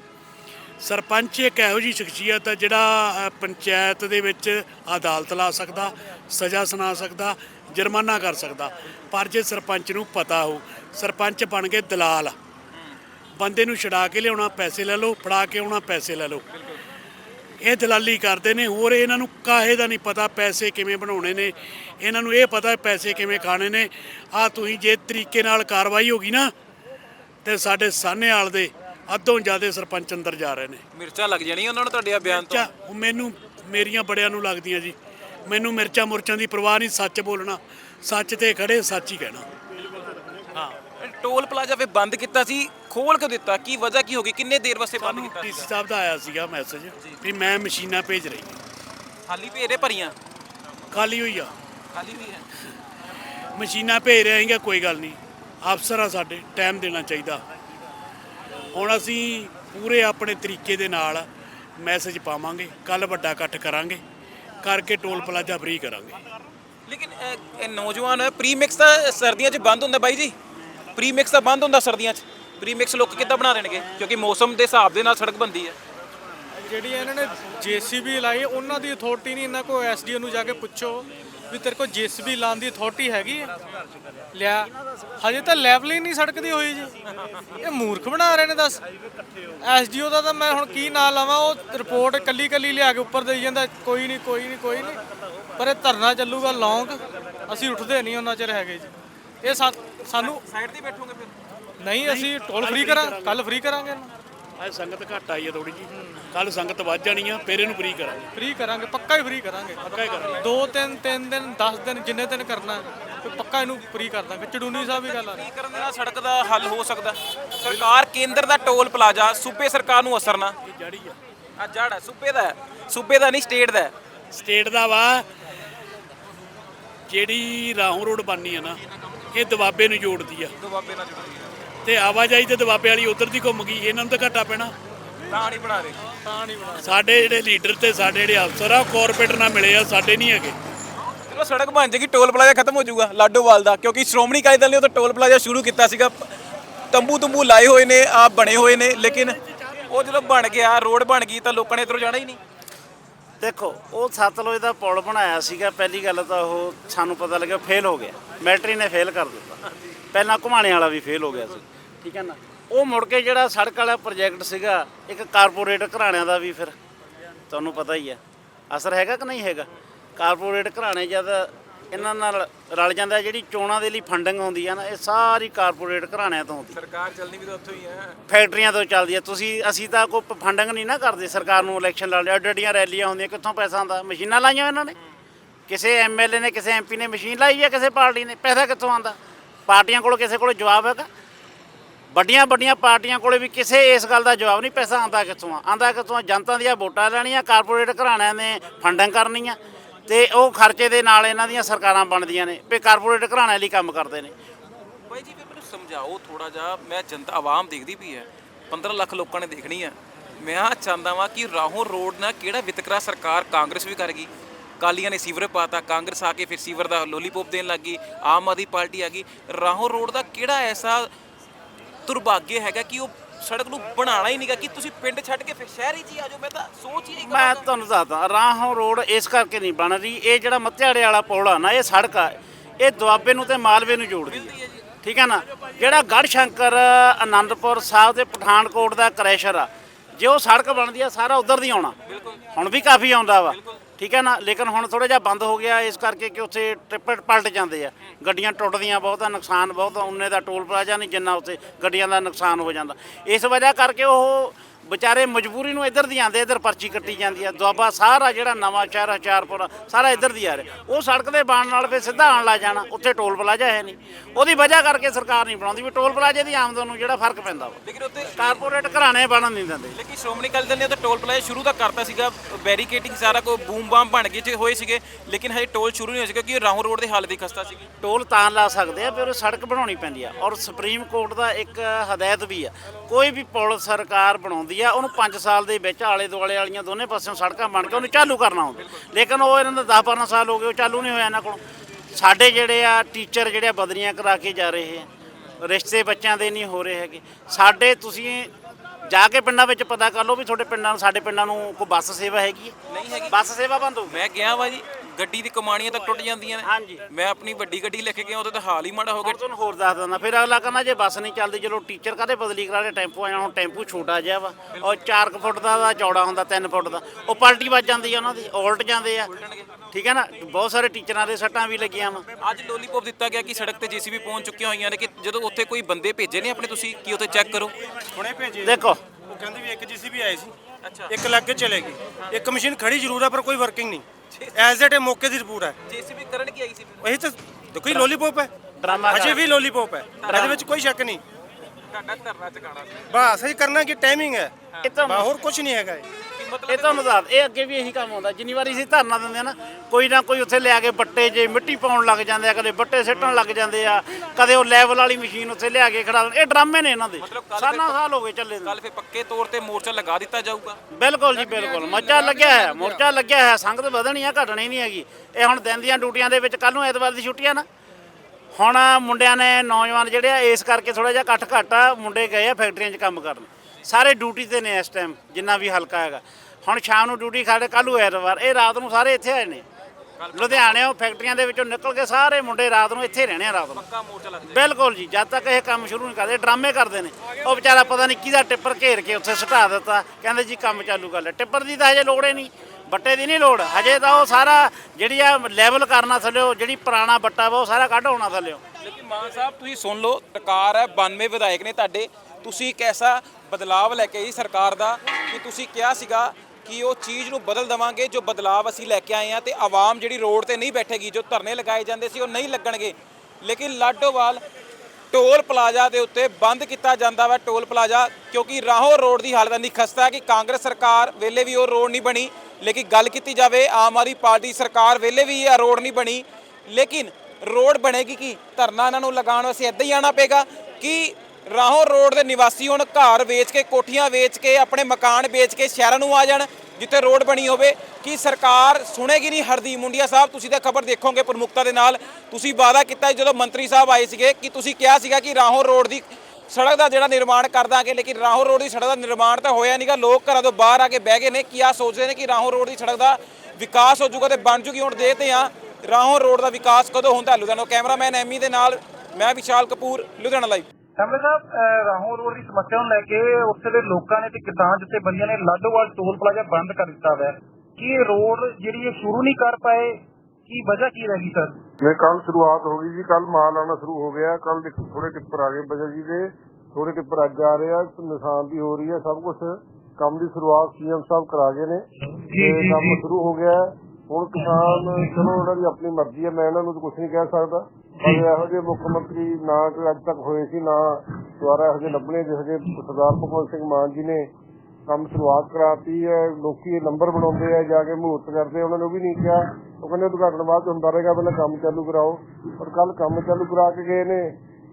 ਸਰਪੰਚ ਇੱਕ ਇਹੋ ਜਿਹੀ ਸ਼ਖਸੀਅਤ ਆ ਜਿਹੜਾ ਪੰਚਾਇਤ ਦੇ ਵਿੱਚ ਅਦਾਲਤ ਲਾ ਸਕਦਾ, ਸਜ਼ਾ ਸੁਣਾ ਸਕਦਾ ਜੁਰਮਾਨਾ ਕਰ ਸਕਦਾ। ਪਰ ਜੇ ਸਰਪੰਚ ਨੂੰ ਪਤਾ ਹੋ ਸਰਪੰਚ ਬਣ ਕੇ ਦਲਾਲ ਬੰਦੇ ਨੂੰ ਛਡਾ ਕੇ ਲਿਆਉਣਾ ਪੈਸੇ ਲੈ ਲਓ ਫੜਾ ਕੇ ਆਉਣਾ ਪੈਸੇ ਲੈ ਲਓ। ਇਹ ਦਲਾਲੀ ਕਰਦੇ ਨੇ ਹੋਰ ਇਹਨਾਂ ਨੂੰ ਕਾਹੇ ਦਾ ਨਹੀਂ ਪਤਾ ਪੈਸੇ ਕਿਵੇਂ ਬਣਾਉਣੇ ਨੇ। ਇਹਨਾਂ ਨੂੰ ਇਹ ਪਤਾ ਪੈਸੇ ਕਿਵੇਂ ਖਾਣੇ ਨੇ। ਆ ਤੁਸੀਂ ਜੇ ਤਰੀਕੇ ਨਾਲ ਕਾਰਵਾਈ ਹੋ ਗਈ ਨਾ ਤੇ ਸਾਡੇ ਸਾਹਨੇਵਾਲ ਦੇ ਅੱਧੋਂ ਜ਼ਿਆਦੇ ਸਰਪੰਚ ਅੰਦਰ ਜਾ ਰਹੇ ਨੇ। ਮਿਰਚਾਂ ਲੱਗ ਜਾਣੀਆਂ ਉਹਨਾਂ ਨੂੰ ਤੁਹਾਡੇ ਆ ਬਿਆਨ ਤੋਂ? ਚਾ ਮੈਨੂੰ ਮੇਰੀਆਂ ਬੜਿਆਂ ਨੂੰ ਲੱਗਦੀਆਂ ਜੀ। ਮੈਨੂੰ ਮਿਰਚਾਂ ਮੁਰਚਾਂ ਦੀ ਪਰਵਾਹ ਨਹੀਂ ਸੱਚ ਬੋਲਣਾ। ਸੱਚ ਤੇ ਖੜੇ ਸੱਚ ਹੀ ਕਹਿਣਾ। ਟੋਲ ਪਲਾਜ਼ਾ ਫੇ ਬੰਦ ਕੀਤਾ ਸੀ ਖੋਲ ਕੇ ਦਿੱਤਾ? ਕੀ ਵਜ੍ਹਾ ਕੀ ਹੋ ਗਈ? ਕਿੰਨੇ ਦੇਰ ਵਾਸਤੇ ਬੰਦ ਕੀਤਾ ਡੀਸੀ ਸਾਹਿਬ ਦਾ ਆਇਆ ਸੀਗਾ ਮੈਸੇਜ ਵੀ ਮੈਂ ਮਸ਼ੀਨਾਂ ਭੇਜ ਰਹੀ ਹਾਂ। ਖਾਲੀ ਭੇਰੇ ਭਰੀਆਂ? ਖਾਲੀ ਹੋਈ ਆ। ਖਾਲੀ ਵੀ ਹੈ। ਮਸ਼ੀਨਾਂ ਭੇਜ ਰਹੇ ਹੈਗੇ ਕੋਈ ਗੱਲ ਨਹੀਂ। ਅਫਸਰ ਆ ਸਾਡੇ ਟਾਈਮ ਦੇਣਾ ਚਾਹੀਦਾ। ਹੁਣ ਅਸੀਂ ਪੂਰੇ ਆਪਣੇ ਤਰੀਕੇ ਦੇ ਨਾਲ ਮੈਸੇਜ ਪਾਵਾਂਗੇ ਕੱਲ ਵੱਡਾ ਇਕੱਠ ਕਰਾਂਗੇ। ਕਰਕੇ ਟੋਲ ਪਲਾਜ਼ਾ ਫ੍ਰੀ ਕਰਾਂਗੇ। ਲੇਕਿਨ ਇਹ- ਇਹ ਨੌਜਵਾਨ ਪ੍ਰੀਮਿਕਸ ਤਾਂ ਸਰਦੀਆਂ 'ਚ ਬੰਦ ਹੁੰਦਾ ਬਾਈ ਜੀ। ਪ੍ਰੀਮਿਕਸ ਤਾਂ ਬੰਦ ਹੁੰਦਾ ਸਰਦੀਆਂ 'ਚ। ਪ੍ਰੀਮਿਕਸ ਲੋਕ ਕਿੱਦਾਂ ਬਣਾ ਦੇਣਗੇ? ਕਿਉਂਕਿ ਮੌਸਮ ਦੇ ਹਿਸਾਬ ਦੇ ਨਾਲ ਸੜਕ ਬੰਦੀ ਹੈ। ਜਿਹੜੀ ਇਹਨਾਂ ਨੇ ਜੀਸੀਬੀ ਲਾਈ ਉਹਨਾਂ ਦੀ ਅਥਾਰਟੀ ਨਹੀਂ ਇਹਨਾਂ ਕੋ ਐਸਡੀਓ ਨੂੰ ਜਾ ਕੇ ਪੁੱਛੋ। ਵੀ ਤੇਰੇ ਕੋ ਜੀਸੀਬੀ ਲਾਉਣ ਦੀ ਅਥਾਰਟੀ ਹੈਗੀ ਹੈ। ਲਿਆ। ਹਜੇ ਤਾਂ ਲੈਵਲ ਹੀ ਨਹੀਂ ਸੜਕ ਦੀ ਹੋਈ ਜੀ। ਇਹ ਮੂਰਖ ਬਣਾ ਰਹੇ ਨੇ ਦੱਸ। ਐਸਡੀਓ ਦਾ ਤਾਂ ਮੈਂ ਹੁਣ ਕੀ ਨਾਂ ਲਾਵਾਂ ਉਹ ਰਿਪੋਰਟ ਕੱਲੀ ਕੱਲੀ ਲਿਆ ਕੇ ਉੱਪਰ ਦੇਈ ਜਾਂਦਾ। ਕੋਈ ਨਹੀਂ ਕੋਈ ਨਹੀਂ ਕੋਈ ਨਹੀਂ। ਪਰ ਇਹ ਧਰਨਾ ਚੱਲੂਗਾ ਲੌਂਗ ਅਸੀਂ ਉੱਠਦੇ ਨਹੀਂ ਉਹਨਾਂ ਚਿਰ ਹੈਗੇ ਜੀ। ਇਹ ਸਾਨੂੰ ਸਾਈਡ ਤੇ ਬੈਠੋਗੇ ਫਿਰ? ਨਹੀਂ ਅਸੀਂ ਟੋਲ ਫ੍ਰੀ ਕਰਾਂ ਕੱਲ ਫ੍ਰੀ ਕਰਾਂਗੇ। ਅੱਜ ਸੰਗਤ ਘੱਟ ਆਈ ਹੈ ਥੋੜੀ ਜੀ ਕੱਲ ਸੰਗਤ ਵੱਧ ਜਾਣੀ ਆ ਫਿਰ ਇਹਨੂੰ ਫ੍ਰੀ ਕਰਾਂਗੇ। ਫ੍ਰੀ ਕਰਾਂਗੇ ਪੱਕਾ ਹੀ ਫ੍ਰੀ ਕਰਾਂਗੇ। ਪੱਕਾ ਹੀ ਕਰਾਂਗੇ। ਦੋ ਤਿੰਨ ਤਿੰਨ ਦਿਨ 10 ਦਿਨ ਜਿੰਨੇ ਦਿਨ ਕਰਨਾ ਤੇ ਪੱਕਾ ਇਹਨੂੰ ਫ੍ਰੀ ਕਰ ਦਾਂਗੇ। ਚੜੂਨੀ ਸਾਹਿਬ ਵੀ ਗੱਲ ਆ ਰਹੀ। ਕੀ ਕਰਨ ਦੇ ਨਾਲ ਸੜਕ ਦਾ ਹੱਲ ਹੋ ਸਕਦਾ। ਸਰਕਾਰ ਕੇਂਦਰ ਦਾ ਟੋਲ ਪਲਾਜ਼ਾ ਸੂਬੇ ਸਰਕਾਰ ਨੂੰ ਅਸਰ ਨਾ। ਇਹ ਜੜੀ ਆ। ਆ ਜੜ ਹੈ ਸੂਬੇ ਦਾ ਹੈ। ਸੂਬੇ ਦਾ ਨਹੀਂ ਸਟੇਟ ਦਾ ਹੈ। ਸਟੇਟ ਦਾ ਵਾ ਜਿਹੜੀ ਰਾਹੋਂ ਰੋਡ ਬਣਨੀ ਆ ਨਾ ਇਹ ਦਬਾਬੇ ਨੂੰ ਜੋੜਦੀ ਆ। ਦੁਆਬੇ ਨਾਲ ਜੁੜੀ ਤੇ ਆਵਾਜਾਈ ਤੇ ਦਬਾਬੇ ਵਾਲੀ ਉਧਰ ਦੀ ਘੁੰਮ ਗਈ ਇਹਨਾਂ ਨੂੰ ਤਾਂ ਘਾਟਾ ਪੈਣਾ। ਤਾਂ ਨਹੀਂ ਬਣਾ ਰਹੇ। ਤਾਂ ਨਹੀਂ ਬਣਾ ਸਾਡੇ ਜਿਹੜੇ ਲੀਡਰ ਤੇ ਸਾਡੇ ਜਿਹੜੇ ਅਫਸਰ ਆ ਕਾਰਪੋਰੇਟ ਨਾਲ ਮਿਲੇ ਆ ਸਾਡੇ ਨਹੀਂ ਹੈਗੇ। ਚਲੋ ਸੜਕ ਬਣ ਜਾਏਗੀ ਟੋਲ ਪਲਾਜ਼ਾ ਖਤਮ ਹੋ ਜਾਊਗਾ ਲਾਡੋਵਾਲ ਦਾ ਕਿਉਂਕਿ ਸ਼੍ਰੋਮਣੀ ਅਕਾਲੀ ਦਲ ਨੇ ਉਹ ਤਾਂ ਟੋਲ ਪਲਾਜ਼ਾ ਸ਼ੁਰੂ ਕੀਤਾ ਸੀਗਾ। ਤੰਬੂ ਤੰਬੂ ਲਾਏ ਹੋਏ ਨੇ ਆ ਬਣੇ ਹੋਏ ਨੇ ਲੇਕਿਨ ਉਹ ਜਦੋਂ ਬਣ ਗਿਆ ਰੋਡ ਬਣ ਗਈ ਤਾਂ ਲੋਕਾਂ ਨੇ ਇੱਧਰੋਂ ਜਾਣਾ ਹੀ ਨਹੀਂ। ਦੇਖੋ, ਉਹ ਸਤਲੁਜ ਦਾ ਪੁਲ ਬਣਾਇਆ ਸੀਗਾ, ਪਹਿਲੀ ਗੱਲ ਤਾਂ ਉਹ ਸਾਨੂੰ ਪਤਾ ਲੱਗਿਆ ਫੇਲ ਹੋ ਗਿਆ। ਮੈਟਰੀ ਨੇ ਫੇਲ ਕਰ ਦਿੱਤਾ। ਪਹਿਲਾਂ ਘੁਮਾਣੇ ਵਾਲਾ ਵੀ ਫੇਲ ਹੋ ਗਿਆ ਸੀ। ਠੀਕ ਹੈ ਨਾ? ਉਹ ਮੁੜ ਕੇ ਜਿਹੜਾ ਸੜਕ ਵਾਲਾ ਪ੍ਰੋਜੈਕਟ ਸੀਗਾ, ਇੱਕ ਕਾਰਪੋਰੇਟ ਘਰਾਣਿਆਂ ਦਾ ਵੀ ਫਿਰ, ਤੁਹਾਨੂੰ ਪਤਾ ਹੀ ਹੈ। ਅਸਰ ਹੈਗਾ ਕਿ ਨਹੀਂ ਹੈਗਾ? ਕਾਰਪੋਰੇਟ ਘਰਾਣੇ ਜਦ ਇਹਨਾਂ ਨਾਲ ਰਲ ਜਾਂਦਾ ਜਿਹੜੀ ਚੋਣਾਂ ਦੇ ਲਈ ਫੰਡਿੰਗ ਆਉਂਦੀ ਆ ਨਾ ਇਹ ਸਾਰੀ ਕਾਰਪੋਰੇਟ ਘਰਾਣਿਆਂ ਤੋਂ ਆਉਂਦੀ ਸਰਕਾਰ ਚੱਲਣੀ ਵੀ ਤਾਂ ਉੱਥੋਂ ਹੀ ਹੈ। ਫੈਕਟਰੀਆਂ ਤੋਂ ਚੱਲਦੀ ਹੈ ਤੁਸੀਂ ਅਸੀਂ ਤਾਂ ਕੋਈ ਫੰਡਿੰਗ ਨਹੀਂ ਨਾ ਕਰਦੇ ਸਰਕਾਰ ਨੂੰ ਇਲੈਕਸ਼ਨ ਲੜ ਲਿਆ ਡੱਡੀਆਂ ਰੈਲੀਆਂ ਹੁੰਦੀਆਂ ਕਿੱਥੋਂ ਪੈਸਾ ਆਉਂਦਾ? ਮਸ਼ੀਨਾਂ ਲਾਈਆਂ ਇਹਨਾਂ ਨੇ। ਕਿਸੇ ਐਮਐਲਏ ਨੇ ਕਿਸੇ ਐਮਪੀ ਨੇ ਮਸ਼ੀਨ ਲਾਈ ਹੈ ਕਿਸੇ ਪਾਰਟੀ ਨੇ। ਪੈਸਾ ਕਿੱਥੋਂ ਆਉਂਦਾ? ਪਾਰਟੀਆਂ ਕੋਲ ਕਿਸੇ ਕੋਲ ਜਵਾਬ ਹੈਗਾ। ਵੱਡੀਆਂ ਵੱਡੀਆਂ ਪਾਰਟੀਆਂ ਕੋਲੇ ਵੀ ਕਿਸੇ ਇਸ ਗੱਲ ਦਾ ਜਵਾਬ ਨਹੀਂ ਪੈਸਾ ਆਉਂਦਾ ਕਿੱਥੋਂ ਆ? ਆਉਂਦਾ ਕਿੱਥੋਂ ਆ? ਜਨਤਾ ਦੀਆਂ ਵੋਟਾਂ ਲੈਣੀਆਂ ਕਾਰਪੋਰੇਟ ਘਰਾਣਿਆਂ ਨੇ ਫੰਡਿੰਗ ਕਰਨੀਆਂ। ਤੇ ਉਹ ਖਰਚੇ ਦੇ ਨਾਲ ਇਹਨਾਂ ਦੀਆਂ ਸਰਕਾਰਾਂ ਬਣਦੀਆਂ ਨੇ, ਵੀ ਕਾਰਪੋਰੇਟ ਘਰਾਣਿਆਂ ਲਈ ਕੰਮ ਕਰਦੇ ਨੇ। ਬਾਈ ਜੀ, ਵੀ ਮੈਨੂੰ ਸਮਝਾਓ ਥੋੜਾ ਜਿਹਾ, ਮੈਂ ਜਨਤਾ ਆਵਾਮ ਦੇਖਦੀ ਵੀ ਹੈ 15 ਲੱਖ ਲੋਕਾਂ ਨੇ ਦੇਖਣੀ ਹੈ। ਮੈਂ ਆ ਚਾਹੁੰਦਾ ਵਾਂ ਕਿ ਰਾਹੋਂ ਰੋਡ ਨਾਲ ਕਿਹੜਾ ਵਿਤਕਰਾ ਸਰਕਾਰ ਕਾਂਗਰਸ ਵੀ ਕਰ ਗਈ। ਕਾਲੀਆਂ ਨੇ ਸੀਵਰ ਪਾਤਾ ਕਾਂਗਰਸ ਆ ਕੇ ਫਿਰ ਸੀਵਰ ਦਾ ਲੋਲੀਪੌਪ ਦੇਣ ਲੱਗੀ ਆਮ ਆਦਮੀ ਪਾਰਟੀ ਆ ਗਈ। ਰਾਹੋਂ ਰੋਡ ਦਾ ਕਿਹੜਾ ਐਸਾ ਦੁਰਭਾਗਯ ਹੈਗਾ ਕਿ ਉਹ ਸੜਕ ਨੂੰ ਬਣਾਉਣਾ ਹੀ ਨਹੀਂਗਾ ਕਿ ਤੁਸੀਂ ਪਿੰਡ ਛੱਡ ਕੇ ਫਿਰ ਸ਼ਹਿਰ ਹੀ ਜੀ ਆ ਜਾਓ। ਮੈਂ ਤਾਂ ਸੋਚ ਹੀ ਨਹੀਂ ਮੈਂ ਤੁਹਾਨੂੰ ਦੱਸਦਾ ਰਾਹੋਂ ਰੋਡ ਇਸ ਕਰਕੇ ਨਹੀਂ ਬਣ ਰਹੀ ਇਹ ਜਿਹੜਾ ਮੱਤਿਆੜੇ ਵਾਲਾ ਪੁਲ ਆ ਨਾ ਇਹ ਸੜਕ ਆ। ਇਹ ਦੁਆਬੇ ਨੂੰ ਤੇ ਮਾਲਵੇ ਨੂੰ ਜੋੜਦੀ ਹੈ ਠੀਕ ਹੈ ਨਾ? ਜਿਹੜਾ ਗੜ੍ਹ ਸ਼ੰਕਰ ਆਨੰਦਪੁਰ ਸਾਹਿਬ ਤੇ ਪਠਾਨਕੋਟ ਦਾ ਕ੍ਰੈਸ਼ਰ ਆ ਜੇ ਉਹ ਸੜਕ ਬਣਦੀ ਆ ਸਾਰਾ ਉਧਰ ਦੀ ਆਉਣਾ। ਹੁਣ ਵੀ ਕਾਫੀ ਆਉਂਦਾ ਵਾ। ਠੀਕ ਹੈ ਨਾ? ਲੇਕਿਨ ਹੁਣ ਥੋੜਾ ਜਿਹਾ ਬੰਦ ਹੋ ਗਿਆ ਇਸ ਕਰਕੇ ਕਿ ਉੱਥੇ ਟ੍ਰਿਪ ਪਲਟ ਜਾਂਦੇ ਆ। ਗੱਡੀਆਂ ਟੁੱਟਦੀਆਂ ਬਹੁਤ ਆ, ਨੁਕਸਾਨ ਬਹੁਤ ਆ ਦਾ ਟੋਲ ਪਲਾਜ਼ਾ ਨਹੀਂ ਜਿੰਨਾ ਉੱਥੇ ਗੱਡੀਆਂ ਦਾ ਨੁਕਸਾਨ ਹੋ ਜਾਂਦਾ। ਇਸ ਵਜ੍ਹਾ ਕਰਕੇ ਉਹ ਵਿਚਾਰੇ ਮਜਬੂਰੀ ਨੂੰ ਇੱਧਰ ਦੀ ਆਉਂਦੇ ਇੱਧਰ ਪਰਚੀ ਕੱਟੀ ਜਾਂਦੀ ਆ। ਦੁਆਬਾ ਸਾਰਾ ਜਿਹੜਾ ਨਵਾਂ ਸ਼ਹਿਰ ਹਚਾਰਪੁਰ ਸਾਰਾ ਇੱਧਰ ਦੀ ਆ ਰਿਹਾ। ਉਹ ਸੜਕ ਦੇ ਬਣ ਨਾਲ ਫਿਰ ਸਿੱਧਾ ਆਣ ਲੱਗ ਜਾਣਾ। ਉੱਥੇ ਟੋਲ ਪਲਾਜ਼ਾ ਹੈ ਨਹੀਂ। ਉਹਦੀ ਵਜ੍ਹਾ ਕਰਕੇ ਸਰਕਾਰ ਨਹੀਂ ਬਣਾਉਂਦੀ ਵੀ ਟੋਲ ਪਲਾਜ਼ੇ ਦੀ ਆਮਦਨ ਨੂੰ ਜਿਹੜਾ ਫ਼ਰਕ ਪੈਂਦਾ ਵਾ। ਲੇਕਿਨ ਉੱਥੇ ਕਾਰਪੋਰੇਟ ਘਰਾਣੇ ਬਣਨ ਨਹੀਂ ਦਿੰਦੇ। ਲੇਕਿਨ ਸ਼੍ਰੋਮਣੀ ਅਕਾਲੀ ਦਲ ਨੇ ਤਾਂ ਟੋਲ ਪਲਾਜ਼ਾ ਸ਼ੁਰੂ ਤਾਂ ਕਰਤਾ ਸੀਗਾ। ਬੈਰੀਕੇਟਿੰਗ ਸਾਰਾ ਕੋ ਬੂਮ ਬਾਮ ਬਣ ਗਏ ਚ ਹੋਏ ਸੀਗੇ। ਲੇਕਿਨ ਹਜੇ ਟੋਲ ਸ਼ੁਰੂ ਨਹੀਂ ਹੋਇਆ ਸੀ ਕਿਉਂਕਿ ਰਾਹੋਂ ਰੋਡ ਦੀ ਹਾਲਤ ਹੀ ਖਸਤਾ ਸੀਗੀ। ਟੋਲ ਤਾਂ ਲਾ ਸਕਦੇ ਆ ਪਰ ਉਹ ਸੜਕ ਬਣਾਉਣੀ ਪੈਂਦੀ ਆ। ਔਰ ਸੁਪਰੀਮ ਕੋਰਟ ਦਾ ਇੱਕ ਹਦਾਇਤ ਵੀ ਆ। ਕੋਈ ਵੀ ਪੁਲ ਸਰਕਾਰ ਬਣਾਉਂਦੀ ਆ ਉਹਨੂੰ 5 ਸਾਲ ਦੇ ਵਿੱਚ ਆਲੇ ਦੁਆਲੇ ਵਾਲੀਆਂ ਦੋਨੇ ਪਾਸਿਓਂ ਸੜਕਾਂ ਬਣ ਕੇ ਉਹਨੂੰ ਚਾਲੂ ਕਰਨਾ ਹੁੰਦਾ ਲੇਕਿਨ ਉਹ ਇਹਨਾਂ ਦਾ 10 12 ਸਾਲ ਹੋ ਗਏ ਉਹ ਚਾਲੂ ਨਹੀਂ ਹੋਇਆ ਇਹਨਾਂ ਕੋਲ। ਸਾਡੇ ਜਿਹੜੇ ਆ ਟੀਚਰ ਜਿਹੜੇ ਆ ਬਦਲੀਆਂ ਕਰਾ ਕੇ ਜਾ ਰਹੇ ਆ। ਰਿਸ਼ਤੇ ਬੱਚਿਆਂ ਦੇ ਨਹੀਂ ਹੋ ਰਹੇ ਹੈਗੇ। ਸਾਡੇ ਤੁਸੀਂ ਜਾ ਕੇ ਪਿੰਡਾਂ ਵਿੱਚ ਪਤਾ ਕਰ ਲਓ ਵੀ ਤੁਹਾਡੇ ਪਿੰਡਾਂ ਨੂੰ ਸਾਡੇ ਪਿੰਡਾਂ ਨੂੰ ਕੋਈ ਬੱਸ ਸੇਵਾ ਹੈਗੀ ਨਹੀਂ ਹੈਗੀ। ਬੱਸ ਸੇਵਾ ਬੰਦ ਹੋ ਮੈਂ ਗਿਆ ਵਾ ਜੀ ਗੱਡੀ ਦੀ ਕਮਾਣੀਆਂ ਤੱਕ ਟੁੱਟ ਜਾਂਦੀਆਂ ਨੇ। ਹਾਂਜੀ। ਮੈਂ ਆਪਣੀ ਵੱਡੀ ਗੱਡੀ ਲੈ ਕੇ ਗਿਆ ਉਹਦੇ ਤਾਂ ਹਾਲ ਹੀ ਮਾੜਾ ਹੋ ਗਿਆ। ਤੁਹਾਨੂੰ ਹੋਰ ਦੱਸ ਦਿੰਦਾ ਫਿਰ ਅਗਲਾ ਕਹਿੰਦਾ ਜੇ ਬੱਸ ਨਹੀਂ ਚੱਲਦੀ ਚਲੋ ਟੀਚਰ ਕਾਹਦੇ ਬਦਲੀ ਕਰਾ ਦੇ ਟੈਂਪੂ ਆ ਜਾਣਾ ਹੁਣ ਟੈਂਪੂ ਛੋਟਾ ਜਿਹਾ ਵਾ। ਔਰ 4 ਫੁੱਟ ਦਾ ਦਾ ਚੌੜਾ ਹੁੰਦਾ 3 ਫੁੱਟ ਦਾ। ਉਹ ਪਲਟੀ ਵੱਜ ਜਾਂਦੀ ਆ ਉਹਨਾਂ ਦੀ ਉਲਟ ਜਾਂਦੇ ਆ। ਠੀਕ ਹੈ ਨਾ? ਬਹੁਤ ਸਾਰੇ ਟੀਚਰਾਂ ਦੇ ਸੱਟਾਂ ਵੀ ਲੱਗੀਆਂ ਵਾ। ਅੱਜ ਲੋਲੀਪੌਪ ਦਿੱਤਾ ਗਿਆ ਕਿ ਸੜਕ ਤੇ ਜੀਸੀਬੀ ਪਹੁੰਚ ਚੁੱਕੀਆਂ ਹੋਈਆਂ ਨੇ ਕਿ ਜਦੋਂ ਉੱਥੇ ਕੋਈ ਬੰਦੇ ਭੇਜੇ ਨੇ ਆਪਣੇ ਤੁਸੀਂ ਕਿ ਉੱਥੇ ਚੈੱਕ ਕਰੋ? ਹੁਣੇ ਭੇਜੇ। ਦੇਖੋ। ਉਹ ਕਹਿੰਦੇ ਵੀ ਇੱਕ ਜੀਸੀਬੀ ਆਈ ਸੀ। ਇੱਕ ਲੱਗ ਕੇ ਚਲੇ ਗਈ। ਇੱਕ ਮਸ਼ੀਨ ਖੜੀ ਜ਼ਰੂਰ ਹੈ ਪਰ ਕੋਈ ਵਰਕਿੰਗ ਨਹੀਂ। ਐਜ਼ ਇਹ ਮੌਕੇ ਦੀ ਰਿਪੋਰਟ ਹੈ ਜੀਸੀਬੀ ਕਰਨ ਕੀ ਆਈ ਸੀ ਇਹੀ ਤਾਂ ਦੇਖੋ ਇਹ ਲੋਲੀਪੌਪ ਹੈ ਡਰਾਮਾ ਅਜੇ ਵੀ ਲੋਲੀਪੌਪ ਹੈ ਇਹਦੇ ਵਿੱਚ ਕੋਈ ਸ਼ੱਕ ਨਹੀਂ ਤੁਹਾਡਾ ਧਰਨਾ ਚਕਾਣਾ ਸੀ। ਬਸ ਸਹੀ ਕਰਨਾ ਕਿ ਟਾਈਮਿੰਗ ਹੈ ਇਹ ਤਾਂ ਹੋਰ ਕੁਝ ਨਹੀਂ ਹੈਗਾ ਇਹ। ਇਹ ਤੁਹਾਨੂੰ ਦੱਸ ਇਹ ਅੱਗੇ ਵੀ ਇਹੀ ਕੰਮ ਹੁੰਦਾ ਜਿੰਨੀ ਵਾਰੀ ਅਸੀਂ ਧਰਨਾ ਦਿੰਦੇ ਆ ਨਾ ਕੋਈ ਨਾ ਕੋਈ ਉੱਥੇ ਲਿਆ ਕੇ ਬੱਟੇ ਜੇ ਮਿੱਟੀ ਪਾਉਣ ਲੱਗ ਜਾਂਦੇ ਆ ਕਦੇ ਬੱਟੇ ਸਿੱਟਣ ਲੱਗ ਜਾਂਦੇ ਆ ਕਦੇ ਉਹ ਲੈਵਲ ਵਾਲੀ ਮਸ਼ੀਨ ਉੱਥੇ ਲਿਆ ਕੇ ਖੜਾ ਦਿੰਦੇ ਇਹ ਡਰਾਮੇ ਨੇ ਇਹਨਾਂ ਦੇ। ਕੱਲ੍ਹ ਸਾਲਾਂ ਸਾਲ ਹੋ ਗਏ ਚੱਲੇ ਨੂੰ। ਕੱਲ ਫੇ ਪੱਕੇ ਤੌਰ ਤੇ ਮੋਰਚਾ ਲਗਾ ਦਿੱਤਾ ਜਾਊਗਾ। ਬਿਲਕੁਲ ਜੀ ਬਿਲਕੁਲ। ਮੋਰਚਾ ਲੱਗਿਆ ਹੈ ਮੋਰਚਾ ਲੱਗਿਆ ਹੈ ਸੰਗਤ ਵਧਣੀ ਆ ਘਟਣੀ ਨਹੀਂ ਹੈਗੀ। ਇਹ ਹੁਣ ਦਿਨ ਦੀਆਂ ਡਿਊਟੀਆਂ ਦੇ ਵਿੱਚ ਕੱਲ ਨੂੰ ਐਤਵਾਰ ਦੀ ਛੁੱਟੀ ਆ ਨਾ। ਹੁਣ ਮੁੰਡਿਆਂ ਨੇ ਨੌਜਵਾਨ ਜਿਹੜੇ ਆ ਇਸ ਕਰਕੇ ਥੋੜਾ ਜਿਹਾ ਇਕੱਠ ਘੱਟ ਆ ਮੁੰਡੇ ਗਏ ਆ ਫੈਕਟਰੀਆਂ 'ਚ ਕੰਮ ਕਰਨ। ਸਾਰੇ ਡਿਊਟੀ ਤੇ ਨੇ ਇਸ ਟਾਈਮ ਜਿੰਨਾ ਵੀ ਹਲਕਾ ਹੈਗਾ। ਹੁਣ ਸ਼ਾਮ ਨੂੰ ਡਿਊਟੀ ਖਾੜੇ ਕੱਲ ਨੂੰ ਐਤਵਾਰ ਇਹ ਰਾਤ ਨੂੰ ਸਾਰੇ ਇੱਥੇ ਆਏ ਨੇ। ਲੁਧਿਆਣਿਓਂ ਫੈਕਟਰੀਆਂ ਦੇ ਵਿੱਚੋਂ ਨਿਕਲ ਕੇ ਸਾਰੇ ਮੁੰਡੇ ਰਾਤ ਨੂੰ ਇੱਥੇ ਰਹਿਣੇ ਆ ਰਾਤ ਨੂੰ। ਪੱਕਾ ਮੋਰਚਾ ਲੱਗ ਬਿਲਕੁਲ ਜੀ ਜਦ ਤੱਕ ਇਹ ਕੰਮ ਸ਼ੁਰੂ ਨਹੀਂ ਕਰਦੇ ਡਰਾਮੇ ਕਰਦੇ ਨੇ। ਉਹ ਵਿਚਾਰਾ ਪਤਾ ਨਹੀਂ ਕਿਹਦਾ ਟਿੱਪਰ ਘੇਰ ਕੇ ਉੱਥੇ ਸੁਟਾ ਦਿੱਤਾ ਕਹਿੰਦੇ ਜੀ ਕੰਮ ਚਾਲੂ ਕਰ ਲੈ। ਟਿੱਪਰ ਦੀ ਤਾਂ ਹਜੇ ਲੋੜ ਹੀ ਨਹੀਂ ਬੱਟੇ ਦੀ ਨਹੀਂ ਲੋੜ। ਹਜੇ ਤਾਂ ਉਹ ਸਾਰਾ ਜਿਹੜੀ ਆ ਲੈਵਲ ਕਰਨਾ ਥੱਲਿਓ ਜਿਹੜੀ ਪੁਰਾਣਾ ਬੱਟਾ ਵਾ ਉਹ ਸਾਰਾ ਕੱਢ ਹੋਣਾ ਥੱਲਿਓ ਲੇਕਿਨ ਮਾਨ ਸਾਹਿਬ ਤੁਸੀਂ ਸੁਣ ਲਓ ਸਰਕਾਰ ਹੈ 92 ਵਿਧਾਇਕ ਨੇ ਤੁਹਾਡੇ। ਤੁਸੀਂ ਇੱਕ ਐਸਾ ਬਦਲਾਵ ਲੈ ਕੇ ਆਈ ਸਰਕਾਰ ਦਾ ਕਿ ਤੁਸੀਂ ਕਿਹਾ ਸੀਗਾ ਕਿ ਉਹ ਚੀਜ਼ ਨੂੰ ਬਦਲ ਦਵਾਂਗੇ, ਜੋ ਬਦਲਾਵ ਅਸੀਂ ਲੈ ਕੇ ਆਏ ਆ ਤੇ ਆਵਾਮ ਜਿਹੜੀ ਰੋਡ ਤੇ ਨਹੀਂ ਬੈਠੇਗੀ, ਜੋ ਧਰਨੇ ਲਗਾਏ ਜਾਂਦੇ ਸੀ, ਉਹ ਨਹੀਂ ਲੱਗਣਗੇ। ਲੇਕਿਨ ਲਾਡੋਵਾਲ ਟੋਲ ਪਲਾਜ਼ਾ ਦੇ ਉੱਤੇ ਬੰਦ ਕੀਤਾ ਜਾਂਦਾ ਵਾ ਟੋਲ ਪਲਾਜ਼ਾ, ਕਿਉਂਕਿ ਰਾਹੋਂ ਰੋਡ ਦੀ ਹਾਲਤ ਇੰਨੀ ਖਸਤਾ ਕਿ ਕਾਂਗਰਸ ਸਰਕਾਰ ਵੇਲੇ ਵੀ ਉਹ ਰੋਡ ਨਹੀਂ ਬਣੀ, ਲੇਕਿਨ ਗੱਲ ਕੀਤੀ ਜਾਵੇ, ਆਮ ਆਦਮੀ ਪਾਰਟੀ ਸਰਕਾਰ ਵੇਲੇ ਵੀ ਇਹ ਰੋਡ ਨਹੀਂ ਬਣੀ। ਲੇਕਿਨ ਰੋਡ ਬਣੇਗੀ ਕੀ? ਧਰਨਾ ਇਹਨਾਂ ਨੂੰ ਲਗਾਉਣ ਵਾਸਤੇ ਇੱਦਾਂ ਹੀ ਆਣਾ ਪਏਗਾ ਕਿ ਰਾਹੋਂ ਰੋਡ ਦੇ ਨਿਵਾਸੀ ਹੁਣ ਘਰ ਵੇਚ ਕੇ, ਕੋਠੀਆਂ ਵੇਚ ਕੇ, ਆਪਣੇ ਮਕਾਨ ਵੇਚ ਕੇ ਸ਼ਹਿਰਾਂ ਨੂੰ ਆ ਜਾਣ, ਜਿੱਥੇ ਰੋਡ ਬਣੀ ਹੋਵੇ। ਕਿ ਸਰਕਾਰ ਸੁਣੇਗੀ ਨਹੀਂ ਹਰਦੀਪ ਮੁੰਡਿਆ ਸਾਹਿਬ? ਤੁਸੀਂ ਤਾਂ ਖਬਰ ਦੇਖੋਗੇ ਪ੍ਰਮੁਖਤਾ ਦੇ ਨਾਲ। ਤੁਸੀਂ ਵਾਅਦਾ ਕੀਤਾ ਜਦੋਂ ਮੰਤਰੀ ਸਾਹਿਬ ਆਏ ਸੀਗੇ ਕਿ ਤੁਸੀਂ ਕਿਹਾ ਸੀਗਾ ਕਿ ਰਾਹੋਂ ਰੋਡ ਦੀ ਸੜਕ ਦਾ ਜਿਹੜਾ ਨਿਰਮਾਣ ਕਰ ਦਾਂਗੇ, ਲੇਕਿਨ ਰਾਹੋਂ ਰੋਡ ਦੀ ਸੜਕ ਦਾ ਨਿਰਮਾਣ ਤਾਂ ਹੋਇਆ ਨਹੀਂਗਾ ਲੋਕ ਘਰਾਂ ਤੋਂ ਬਾਹਰ ਆ ਕੇ ਬਹਿ ਗਏ ਨੇ। ਕੀ ਆ ਸੋਚਦੇ ਨੇ ਕਿ ਰਾਹੋਂ ਰੋਡ ਦੀ ਸੜਕ ਦਾ ਵਿਕਾਸ ਹੋ ਜਾਊਗਾ ਤੇ ਬਣ ਜੂਗੀ? ਹੁਣ ਦੇਖਦੇ ਆ ਰਾਹੋਂ ਰੋਡ ਦਾ ਵਿਕਾਸ ਕਦੋਂ ਹੁੰਦਾ? ਲੁਧਿਆਣਾ ਕੈਮਰਾਮੈਨ ਐਮੀ ਦੇ ਨਾਲ, ਮੈਂ ਵਿਸ਼ਾਲ ਕਪੂਰ, ਲੁਧਿਆਣਾ ਲਾਈਵ ਐਮਐਲਏ ਸਾਹਿਬ ਰਾਹੋਂ ਰੋਡ ਦੀ ਸਮੱਸਿਆ ਨੂੰ ਲੈ ਕੇ ਉੱਥੇ ਦੇ ਲੋਕਾਂ ਨੇ ਤੇ ਕਿਸਾਨ ਜਥੇਬੰਦੀਆਂ ਨੇ ਲਾਡੋਵਾਲ ਟੋਲ ਪਲਾਜ਼ਾ ਬੰਦ ਕਰ ਦਿੱਤਾ ਹੋਇਆ। ਹੈ ਕੀ ਰੋਡ ਜਿਹੜੀ ਇਹ ਸ਼ੁਰੂ ਨਹੀਂ ਕਰ ਪਾਏ? ਕੀ ਵਜ੍ਹਾ ਕੀ ਰਹੀ ਸਰ? ਨੇ ਕੱਲ ਸ਼ੁਰੂਆਤ ਹੋ ਗਈ ਜੀ। ਕੱਲ ਮਾਲ ਆਉਣਾ ਸ਼ੁਰੂ ਹੋ ਗਿਆ। ਕੱਲ ਥੋੜੇ ਟਿੱਪਰ ਆ ਗਏ ਬਜਾ ਜੀ ਦੇ। ਥੋੜੇ ਟਿੱਪਰ ਅੱਜ ਆ ਰਹੇ ਨਿਸ਼ਾਨ ਦੀ ਹੋ ਰਹੀ ਹੈ ਸਭ ਕੁਝ ਕੰਮ ਦੀ ਸ਼ੁਰੂਆਤ ਸੀਐਮ ਸਾਹਿਬ ਕਰਾ ਗਏ ਨੇ। ਕੰਮ ਸ਼ੁਰੂ ਹੋ ਗਿਆ। ਹੁਣ ਕਿਸਾਨ ਚਲੋ ਉਹਨਾਂ ਦੀ ਆਪਣੀ ਮਰਜ਼ੀ ਹੈ ਮੈਂ ਇਹਨਾਂ ਨੂੰ ਕੁਝ ਨਹੀਂ ਕਹਿ ਸਕਦਾ। ਪਰ ਇਹੋ ਜਿਹੇ ਮੁੱਖ ਮੰਤਰੀ ਨਾ ਕੋਈ ਅੱਜ ਤੱਕ ਹੋਏ ਸੀ ਨਾ ਦੁਆਰਾ ਇਹੋ ਜਿਹੇ ਲੱਭਣੇ ਜਿਹੋ ਜਿਹੇ ਸਰਦਾਰ ਭਗਵੰਤ ਸਿੰਘ ਮਾਨ ਜੀ ਨੇ ਕੰਮ ਸ਼ੁਰੂਆਤ ਕਰਾਤੀ ਹੈ ਲੋਕੀ ਇਹ ਨੰਬਰ ਬਣਾਉਂਦੇ ਆ ਜਾ ਕੇ ਮਹੂਰਤ ਕਰਦੇ ਉਹਨਾਂ ਨੇ ਵੀ ਨਹੀਂ ਕਿਹਾ। ਉਹ ਕਹਿੰਦੇ ਉਦਘਾਟਨ ਬਾਅਦ ਹੁੰਦਾ ਰਹੇਗਾ ਪਹਿਲਾਂ ਕੰਮ ਚਾਲੂ ਕਰਾਓ। ਪਰ ਕੱਲ ਕੰਮ ਚਾਲੂ ਕਰਾ ਕੇ ਗਏ ਨੇ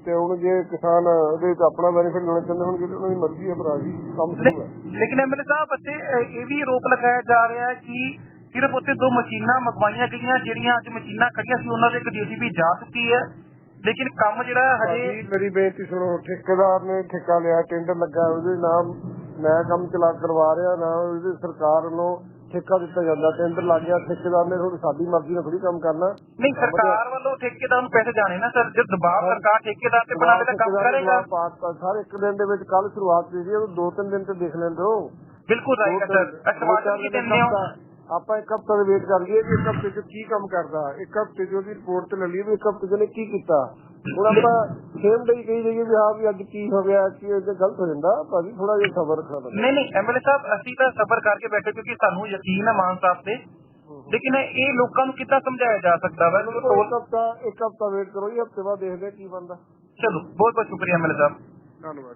ਤੇ ਹੁਣ ਜੇ ਕਿਸਾਨ ਇਹਦੇ ਵਿੱਚ ਆਪਣਾ ਬੈਨੀਫਿਟ ਲੈਣਾ ਚਾਹੁੰਦੇ ਹੋਣਗੇ ਤੇ ਉਹਨਾਂ ਦੀ ਮਰਜ਼ੀ ਹੈ ਭਰਾ ਜੀ ਕੰਮ ਸ਼ੁਰੂ ਹੈ। ਲੇਕਿਨ ਐਮਐਲਏ ਸਾਹਿਬ ਅਤੇ ਇਹ ਵੀ ਆਰੋਪ ਲਗਾਇਆ ਜਾ ਰਿਹਾ ਹੈ ਕਿ ਸਿਰਫ ਉੱਥੇ ਦੋ ਮਸ਼ੀਨਾਂ ਮੰਗਵਾਈਆਂ ਗਈਆਂ ਜਿਹੜੀਆਂ ਅੱਜ ਮਸ਼ੀਨਾਂ ਖੜੀਆਂ ਸੀ ਉਹਨਾਂ ਦੇ ਇੱਕ ਜੀਸੀਬੀ ਜਾ ਚੁੱਕੀ ਹੈ। ਲੇਕਿਨ ਕੰਮ ਜਿਹੜਾ ਹਜੇ ਮੇਰੀ ਬੇਨਤੀ ਸੁਣੋ ਠੇਕੇਦਾਰ ਨੇ ਠੇਕਾ ਲਿਆ ਟੈਂਡਰ ਲੱਗਾ ਉਹਦੇ ਨਾਮ ਮੈਂ ਕੰਮ ਚਲਾ ਕਰਵਾ ਰਿਹਾ ਨਾ ਉਹਦੇ ਸਰਕਾਰ ਵੱਲੋਂ ਠੇਕਾ ਦਿੱਤਾ ਜਾਂਦਾ ਟੈਂਡਰ ਲੱਗ ਗਿਆ ਠੇਕੇਦਾਰ ਨੇ ਥੋੜੀ ਸਾਡੀ ਮਰਜ਼ੀ ਨਾਲ ਥੋੜੀ ਕੰਮ ਕਰਨਾ। ਨਹੀਂ ਸਰਕਾਰ ਵੱਲੋਂ ਠੇਕੇਦਾਰ ਨੂੰ ਪੈਸੇ ਜਾਣੇ ਨਾ ਸਰ ਜੇ ਦਬਾਅ ਸਰਕਾਰ ਠੇਕੇਦਾਰ ਤੇ ਬਣਾਵੇ ਤਾਂ ਕੰਮ ਨੇ ਕਰੇਗਾ ਸਰ ਇੱਕ ਦਿਨ ਦੇ ਵਿੱਚ ਕੱਲ ਸ਼ੁਰੂਆਤ ਕੀਤੀ ਉਹ ਦੋ ਤਿੰਨ ਦਿਨ ਤੇ ਦੇਖ ਲੈਂਦੇ ਹੋ। ਬਿਲਕੁਲ ਰਾਈਟ ਸਰ। ਅਸ਼ਵਾਸਨ ਕੀ ਦਿੰਦੇ ਹੋ? ਆਪਾਂ ਇੱਕ ਹਫ਼ਤਾ ਦੇ ਵੇਟ ਕਰ ਲਈਏ ਕਿ ਇੱਕ ਹਫ਼ਤੇ ਚ ਕੀ ਕੰਮ ਕਰਦਾ। ਇੱਕ ਹਫ਼ਤੇ ਚ ਉਹਦੀ ਰਿਪੋਰਟ ਤੇ ਲੈ ਲਈਏ ਵੀ ਇੱਕ ਹਫ਼ਤੇ ਚ ਕੀ ਕੀਤਾ। ਹੁਣ ਆਪਾਂ ਸੇਮ ਡੇ ਕਹੀ ਜਾਈਏ ਵੀ ਹਾਂ ਵੀ ਅੱਜ ਕੀ ਹੋ ਗਿਆ ਕੀ ਇਹ ਗਲਤ ਹੋ ਜਾਂਦਾ। ਭਾਜੀ ਥੋੜਾ ਜਿਹਾ ਸਬਰ ਰੱਖਣਾ ਪੈਂਦਾ। ਨਹੀਂ ਨਹੀਂ ਐਮਐਲਏ ਸਾਹਿਬ ਅਸੀਂ ਤਾਂ ਸਬਰ ਕਰਕੇ ਬੈਠੇ ਕਿਉਂਕਿ ਸਾਨੂੰ ਯਕੀਨ ਹੈ ਮਾਨ ਸਾਹਿਬ ਤੇ। ਲੇਕਿਨ ਇਹ ਲੋਕਾਂ ਨੂੰ ਕਿੱਦਾਂ ਸਮਝਾਇਆ ਜਾ ਸਕਦਾ ਵਾ? ਇੱਕ ਹਫ਼ਤਾ ਇੱਕ ਹਫ਼ਤਾ ਵੇਟ ਕਰੋ ਜੀ ਹਫ਼ਤੇ ਬਾਅਦ ਦੇਖਦੇ ਕੀ ਬਣਦਾ। ਚਲੋ ਬਹੁਤ ਬਹੁਤ ਸ਼ੁਕਰੀਆ ਐਮਐਲਏ ਸਾਹਿਬ। ਧੰਨਵਾਦ